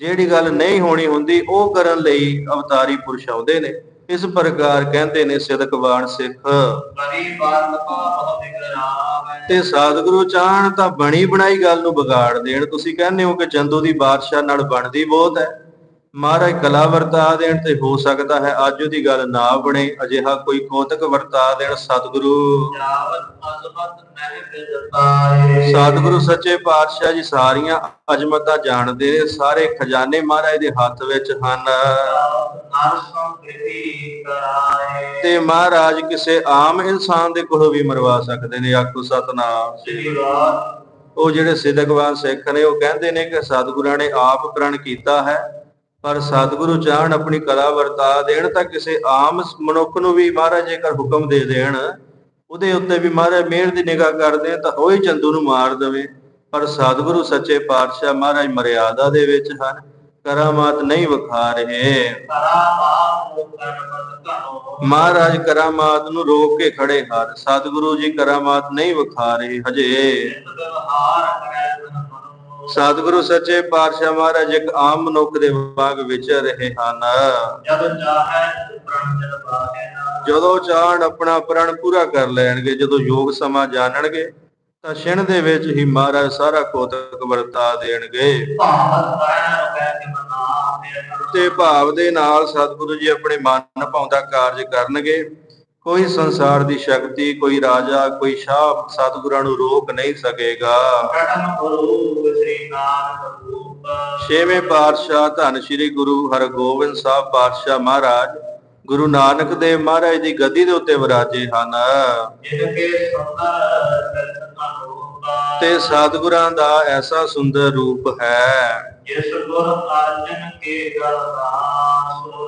ਜਿਹੜੀ ਗੱਲ ਨਹੀਂ ਹੋਣੀ ਹੁੰਦੀ ਉਹ ਕਰਨ ਲਈ ਅਵਤਾਰੀ ਪੁਰਸ਼ ਆਉਂਦੇ ਨੇ। ਇਸ ਪ੍ਰਕਾਰ ਕਹਿੰਦੇ ਨੇ ਸਿਦਕਵਾਨ ਸਿੱਖ। ਬੜੀ ਬਾਤ ਬਹੁਤ ਵਿਗਰਾਵੇ ਤੇ ਸਤਿਗੁਰੂ ਚਾਹਣ ਤਾਂ ਬਣੀ ਬਣਾਈ ਗੱਲ ਨੂੰ ਵਿਗਾੜ ਦੇਣ। ਤੁਸੀਂ ਕਹਿੰਦੇ ਹੋ ਕਿ ਚੰਦੂ ਦੀ ਬਾਦਸ਼ਾਹ ਨਾਲ ਬਣਦੀ ਬਹੁਤ ਹੈ। ਮਹਾਰਾਜ ਕਲਾ ਵਰਤਾ ਦੇਣ ਤੇ ਹੋ ਸਕਦਾ ਹੈ ਅੱਜ ਉਹਦੀ ਗੱਲ ਨਾ ਬਣੇ ਅਜਿਹਾ ਕੋਈ ਕੋਤਕ ਵਰਤਾ ਦੇਣ ਸਤਿਗੁਰੂ। ਸਤਿਗੁਰੂ ਸੱਚੇ ਪਾਤਸ਼ਾਹ ਜੀ ਸਾਰੀਆਂ ਅਜਮਤਾਂ ਜਾਣਦੇ ਨੇ ਸਾਰੇ ਖਜ਼ਾਨੇ ਮਹਾਰਾਜ ਦੇ ਹੱਥ ਵਿੱਚ ਹਨ। ਤੇ ਮਹਾਰਾਜ ਕਿਸੇ ਆਮ ਇਨਸਾਨ ਦੇ ਕੋਲੋਂ ਵੀ ਮਰਵਾ ਸਕਦੇ ਨੇ ਆਖੋ ਸਤਨਾਮ। ਸ੍ਰੀ ਉਹ ਜਿਹੜੇ ਸਿੱਧਕਵਾਨ ਸਿੱਖ ਨੇ ਉਹ ਕਹਿੰਦੇ ਨੇ ਕਿ ਸਤਿਗੁਰਾਂ ਨੇ ਆਪ ਪ੍ਰਣ ਕੀਤਾ ਹੈ ਪਰ ਸਤਿਗੁਰੂ ਚਾਹਣ ਆਪਣੀ ਕਲਾ ਵਰਤਾ ਦੇਣ ਤਾਂ ਕਿਸੇ ਆਮ ਮਨੁੱਖ ਨੂੰ ਵੀ ਮਹਾਰਾਜ ਜੇਕਰ ਹੁਕਮ ਦੇ ਦੇਣ, ਉਹਦੇ ਉੱਤੇ ਵੀ ਮਹਾਰਾਜ ਮਿਹਰ ਦੀ ਨਿਗਾਹ ਕਰਦੇ ਤਾਂ ਉਹ ਹੀ ਚੰਦੂ ਨੂੰ ਮਾਰ ਦੇਵੇ। ਪਰ ਸਤਿਗੁਰੂ ਸੱਚੇ ਪਾਤਸ਼ਾਹ ਮਹਾਰਾਜ ਮਰਿਆਦਾ ਦੇ ਵਿੱਚ ਹਨ, ਕਰਾਮਾਤ ਨਹੀਂ ਵਿਖਾ ਰਹੇ। ਮਹਾਰਾਜ ਕਰਾਮਾਤ ਨੂੰ ਰੋਕ ਕੇ ਖੜੇ ਹਨ, ਸਤਿਗੁਰੂ ਜੀ ਕਰਾਮਾਤ ਨਹੀਂ ਵਿਖਾ ਰਹੇ ਹਜੇ। ਸਤਿਗੁਰੂ ਸੱਚੇ ਪਾਤਸ਼ਾਹ ਮਹਾਰਾਜ ਇੱਕ ਆਮ ਮਨੁੱਖ ਦੇ ਵਾਂਗ ਵਿਚਰ ਰਹੇ ਹਨ। ਜਦ ਚਾਹੇ ਪ੍ਰਣ ਜਨ ਪਾਹੇ ਨਾ। ਜਦੋਂ ਚਾਹਣ ਆਪਣਾ ਪ੍ਰਣ ਪੂਰਾ ਕਰ ਲੈਣਗੇ ਜਦੋਂ ਯੋਗ ਸਮਾਂ ਜਾਣਨਗੇ ਤਾਂ ਛਿਣ ਦੇ ਵਿੱਚ ਹੀ ਮਹਾਰਾਜ ਸਾਰਾ ਕੋਤਕ ਵਰਤਾ ਦੇਣਗੇ। ਤੇ ਭਾਵ ਦੇ ਨਾਲ ਸਤਿਗੁਰੂ ਜੀ ਆਪਣੇ ਮਨ ਭਾਉਂਦਾ ਕਾਰਜ ਕਰਨਗੇ। ਕੋਈ ਸੰਸਾਰ ਦੀ ਸ਼ਕਤੀ ਕੋਈ ਰਾਜਾ ਕੋਈ ਸ਼ਾਹ ਸਤਿਗੁਰਾਂ ਨੂੰ ਰੋਕ ਨਹੀਂ ਸਕੇਗਾ। ਕਟਨ ਗੁਰੂ ਸ੍ਰੀ ਨਾਨਕ ਰੂਪ। ਛੇਵੇਂ ਪਾਤਸ਼ਾਹ ਧੰਨ ਸ੍ਰੀ ਗੁਰੂ ਹਰਗੋਬਿੰਦ ਸਾਹਿਬ ਪਾਤਸ਼ਾਹ ਮਹਾਰਾਜ ਗੁਰੂ ਨਾਨਕ ਦੇਵ ਮਹਾਰਾਜ ਦੀ ਗੱਦੀ ਦੇ ਉੱਤੇ ਵਿਰਾਜੇ ਹਨ। ਜਿਨ ਕੇ ਸੁੰਦਰ ਦਰਸ਼ਨ ਰੂਪ। ਤੇ ਸਤਿਗੁਰਾਂ ਦਾ ਐਸਾ ਸੁੰਦਰ ਰੂਪ ਹੈ। ਜਿਸ ਗੁਰ ਅਰਜਨ ਕੇ ਗਰਦਾਸ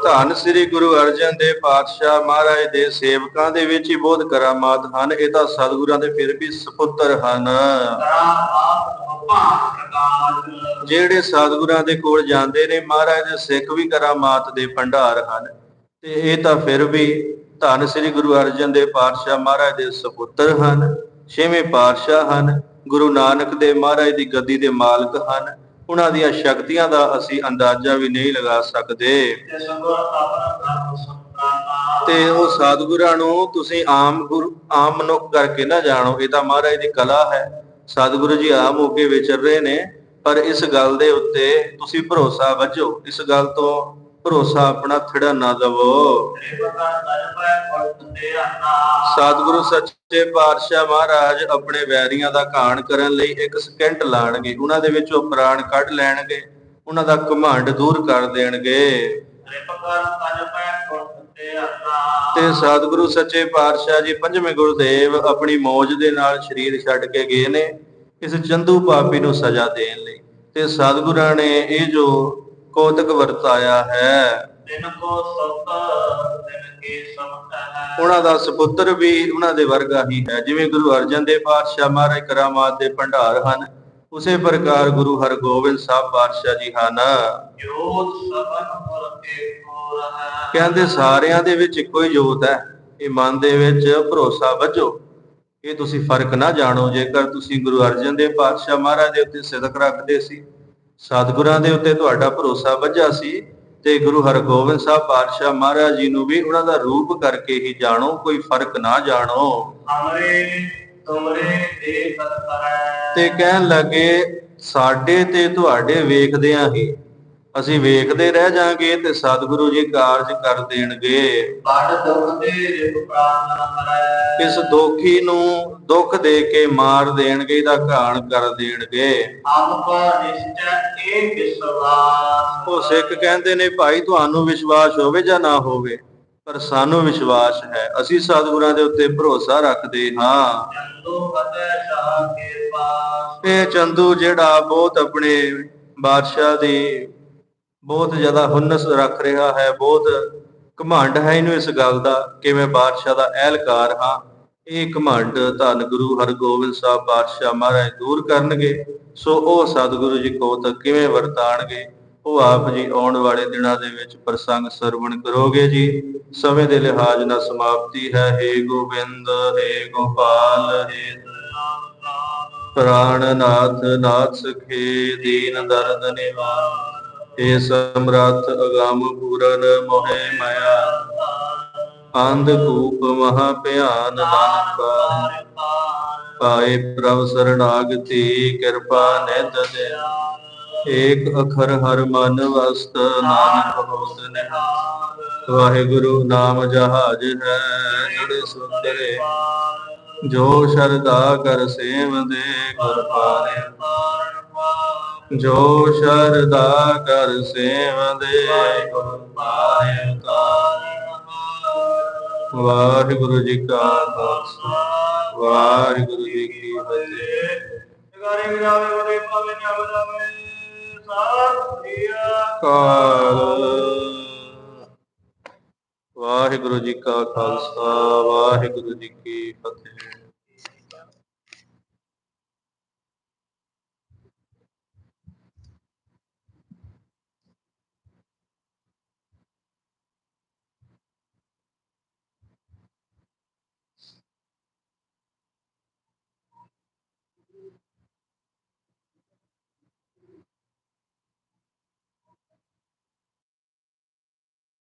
ਧੰਨ ਸ੍ਰੀ ਗੁਰੂ ਅਰਜਨ ਦੇਵ ਪਾਤਸ਼ਾਹ ਮਹਾਰਾਜ ਦੇ ਸੇਵਕਾਂ ਦੇ ਵਿੱਚ ਹੀ ਬਹੁਤ ਕਰਾਮਾਤ ਹਨ, ਇਹ ਤਾਂ ਸਤਿਗੁਰਾਂ ਦੇ ਫਿਰ ਵੀ ਸੁਪੁੱਤਰ ਹਨ। ਜਿਹੜੇ ਸਤਿਗੁਰਾਂ ਦੇ ਕੋਲ ਜਾਂਦੇ ਨੇ, ਮਹਾਰਾਜ ਦੇ ਸਿੱਖ ਵੀ ਕਰਾਮਾਤ ਦੇ ਭੰਡਾਰ ਹਨ। ਤੇ ਇਹ ਤਾਂ ਫਿਰ ਵੀ ਧੰਨ ਸ੍ਰੀ ਗੁਰੂ ਅਰਜਨ ਦੇਵ ਪਾਤਸ਼ਾਹ ਮਹਾਰਾਜ ਦੇ ਸੁਪੁੱਤਰ ਹਨ, ਛੇਵੇਂ ਪਾਤਸ਼ਾਹ ਹਨ, ਗੁਰੂ ਨਾਨਕ ਦੇਵ ਮਹਾਰਾਜ ਦੀ ਗੱਦੀ ਦੇ ਮਾਲਕ ਹਨ। ਉਹਨਾਂ ਦੀਆਂ ਸ਼ਕਤੀਆਂ ਦਾ ਅਸੀਂ ਅੰਦਾਜ਼ਾ ਵੀ ਨਹੀਂ ਲਗਾ ਸਕਦੇ। ਤੇ ਉਹ ਸਤਿਗੁਰਾਂ ਨੂੰ ਤੁਸੀਂ ਆਮ ਗੁਰੂ, ਆਮ ਮਨੁੱਖ ਕਰਕੇ ਨਾ ਜਾਣੋ, ਇਹ ਤਾਂ ਮਹਾਰਾਜ ਦੀ ਕਲਾ ਹੈ। ਸਤਿਗੁਰੂ ਜੀ ਆਮ ਹੋ ਕੇ ਵਿਚਰ ਰਹੇ ਨੇ, ਪਰ ਇਸ ਗੱਲ ਦੇ ਉੱਤੇ ਤੁਸੀਂ ਭਰੋਸਾ ਵਜੋ। ਇਸ ਗੱਲ ਤੋਂ ਭਰੋਸਾ ਆਪਣਾ ਥੜਾ ਨਾ ਦਵੋ। ਸਤਿਗੁਰੂ ਸੱਚੇ ਪਾਤਸ਼ਾਹ ਮਹਾਰਾਜ ਆਪਣੇ ਵੈਰੀਆਂ ਦਾ ਘਾਣ ਕਰਨ ਲਈ ਇੱਕ ਸਕਿੰਟ ਲਾਣਗੇ। ਉਹਨਾਂ ਦੇ ਵਿੱਚੋਂ ਪ੍ਰਾਣ ਕੱਢ ਲੈਣਗੇ। ਉਹਨਾਂ ਦਾ ਘਮੰਡ ਦੂਰ ਕਰ ਦੇਣਗੇ। ਤੇ ਸਤਿਗੁਰੂ ਸੱਚੇ ਪਾਤਸ਼ਾਹ ਜੀ ਪੰਜਵੇਂ ਗੁਰਦੇਵ ਆਪਣੀ ਮੌਜ ਦੇ ਨਾਲ ਸਰੀਰ ਛੱਡ ਕੇ ਗਏ ਨੇ। ਇਸ ਚੰਦੂ ਪਾਪੀ ਨੂੰ ਸਜ਼ਾ ਦੇਣ ਲਈ। ਤੇ ਸਤਿਗੁਰਾਂ ਨੇ ਇਹ ਜੋ ਕੋਤਕ ਵਰਤਾਇਆ ਹੈ। ਤਿਨ ਕੋ ਸਤ ਤਿਨ ਕੀ ਸਮਤ ਹੈ। ਉਹਨਾਂ ਦਾ ਸੁਪੁੱਤਰ ਵੀ ਉਹਨਾਂ ਦੇ ਵਰਗਾ ਹੀ ਹੈ। ਜਿਵੇਂ ਗੁਰੂ ਅਰਜਨ ਦੇਵ ਪਾਤਸ਼ਾਹ ਮਹਾਰਾਜ ਕਰਾਮਾਤ ਦੇ ਭੰਡਾਰ ਹਨ ਉਸੇ ਪ੍ਰਕਾਰ ਗੁਰੂ ਹਰਗੋਬਿੰਦ ਸਾਹਿਬ ਪਾਤਸ਼ਾਹ ਜੀ ਹਨ। ਜੋਤ ਸਭਨ ਮੁਰ ਏਕੋ ਹੈ। ਕਹਿੰਦੇ ਸਾਰਿਆਂ ਦੇ ਵਿੱਚ ਇੱਕੋ ਹੀ ਜੋਤ ਹੈ। ਇਹ ਮਨ ਦੇ ਵਿੱਚ ਭਰੋਸਾ ਵੱਜੋ। ਇਹ ਤੁਸੀਂ ਫ਼ਰਕ ਨਾ ਜਾਣੋ। ਜੇਕਰ ਤੁਸੀਂ ਗੁਰੂ ਅਰਜਨ ਦੇਵ ਪਾਤਸ਼ਾਹ ਮਹਾਰਾਜ ਦੇ ਉੱਤੇ ਸਿਦਕ ਰੱਖਦੇ ਸੀ ਸਤਿਗੁਰਾਂ ਦੇ ਉੱਤੇ ਤੁਹਾਡਾ ਭਰੋਸਾ ਵੱਜਾ ਸੀ ਤੇ ਗੁਰੂ ਹਰਗੋਬਿੰਦ ਸਾਹਿਬ ਪਾਤਸ਼ਾਹ ਮਹਾਰਾਜ ਜੀ ਨੂੰ ਵੀ ਉਹਨਾਂ ਦਾ ਰੂਪ ਕਰਕੇ ਹੀ ਜਾਣੋ ਕੋਈ ਫ਼ਰਕ ਨਾ ਜਾਣੋ। ਹਮਰੇ ਤੁਮਰੇ ਤੇ ਕਹਿਣ ਲੱਗੇ ਸਾਡੇ ਤੇ ਤੁਹਾਡੇ ਵੇਖਦਿਆਂ ਹੀ ਅਸੀਂ ਵੇਖਦੇ ਰਹਿ ਜਾਾਂਗੇ ਤੇ ਸਤਿਗੁਰੂ ਜੀ ਕਾਰਜ ਕਰ ਦੇਣਗੇ। ਬੜ ਦੁਖ ਦੇ ਰਿਪ ਪ੍ਰਾਨ ਕਰੈ ਇਸ ਦੋਖੀ ਨੂੰ ਦੁੱਖ ਦੇ ਕੇ ਮਾਰ ਦੇਣਗੇ ਇਹਦਾ ਘਾਣ ਕਰ ਦੇਣਗੇ। ਆਪ ਨਿਸ਼ਚੈ ਏ ਵਿਸ਼ਵਾਸ। ਉਹ ਸਿੱਖ ਕਹਿੰਦੇ ਨੇ ਭਾਈ ਤੁਹਾਨੂੰ ਵਿਸ਼ਵਾਸ ਹੋਵੇ ਜਾਂ ਨਾ ਹੋਵੇ ਪਰ ਸਾਨੂੰ ਵਿਸ਼ਵਾਸ ਹੈ। ਅਸੀਂ ਸਤਿਗੁਰਾਂ ਦੇ ਉੱਤੇ ਭਰੋਸਾ ਰੱਖਦੇ ਹਾਂ। ਚੰਦੋ ਫਤਿਹ ਸ਼ਾਹ ਕੇ ਪਾਸ। ਇਹ ਚੰਦੂ ਜਿਹੜਾ ਬਹੁਤ ਆਪਣੇ ਬਾਦਸ਼ਾਹ ਦੀ ਬਹੁਤ ਜ਼ਿਆਦਾ ਹੁਨਸ ਰੱਖ ਰਿਹਾ ਹੈ, ਬਹੁਤ ਘਮੰਡ ਹੈ ਇਹਨੂੰ ਇਸ ਗੱਲ ਦਾ ਕਿ ਮੈਂ ਬਾਦਸ਼ਾਹ ਦਾ ਅਹਿਲਕਾਰ ਹਾਂ। ਇਹ ਘਮੰਡ ਧੰਨ ਗੁਰੂ ਹਰਗੋਬਿੰਦ ਸਾਹਿਬ ਬਾਦਸ਼ਾਹ ਮਹਾਰਾਜ ਦੂਰ ਕਰਨਗੇ, ਸੋ ਉਹ ਸਤਿਗੁਰੂ ਜੀ ਕੋਤਕ ਕਿਵੇਂ ਵਰਤਾਣਗੇ, ਉਹ ਆਪ ਜੀ ਆਉਣ ਵਾਲੇ ਦਿਨਾਂ ਦੇ ਵਿੱਚ ਪ੍ਰਸੰਗ ਸਰਵਣ ਕਰੋਗੇ ਜੀ। ਸਮੇਂ ਦੇ ਲਿਹਾਜ਼ ਨਾਲ ਸਮਾਪਤੀ ਹੈ। ਏ ਗੋਬਿੰਦ ਏ ਗੋਪਾਲ ਏ ਪ੍ਰਾਣਨਾਥ, ਨਾਥ ਸਖੇ, ਦੀਨ ਦਰਦ ਨਿਵਾਰ ਏ ਸਮਰੱਥ ਅਗੰਮ ਪੂਰਨ ਮੋਹਿ ਮਾਇਆ। ਅੰਧ ਕੂਪ ਮਹਾ ਭਿਆਨ ਨਾਨਕ ਪਾਏ। ਪ੍ਰਭ ਸਰਣਾਗਤੀ ਕਿਰਪਾ ਨਿਤ ਦੇ। ਏਕ ਅਖਰ ਹਰ ਮਨ ਵਸਤ ਨਾਨਕ ਹੋਤ ਨਿਹਾਲ ਵਾਹਿਗੁਰੂ ਨਾਮ ਜਹਾਜ ਹੈ ਜੜੇ ਸੁਤਰੇ ਜੋ ਸ਼ਰਦਾ ਕਰ ਸੇਵਦੇ ਗੁਰ ਪਾਰੇ। ਜੋ ਸ਼ਰਦਾ ਕਰ ਸੇਵਦੇ ਗੁਰ ਪਾਰੇ ਵਾਹਿਗੁਰੂ ਜੀ ਕਾ ਖਾਲਸਾ, ਵਾਹਿਗੁਰੂ ਜੀ ਕੀ ਫਤਿਹ। ਗਾਰੇ ਗਾਵੇ ਉਹਦੇ ਪਾਵੇ ਨਾ ਬਜਾਵੇ ਕਾਲ ਵਾਹਿਗੁਰੂ ਜੀ ਕਾ ਖਾਲਸਾ, ਵਾਹਿਗੁਰੂ ਜੀ ਕੀ ਫਤਿਹ।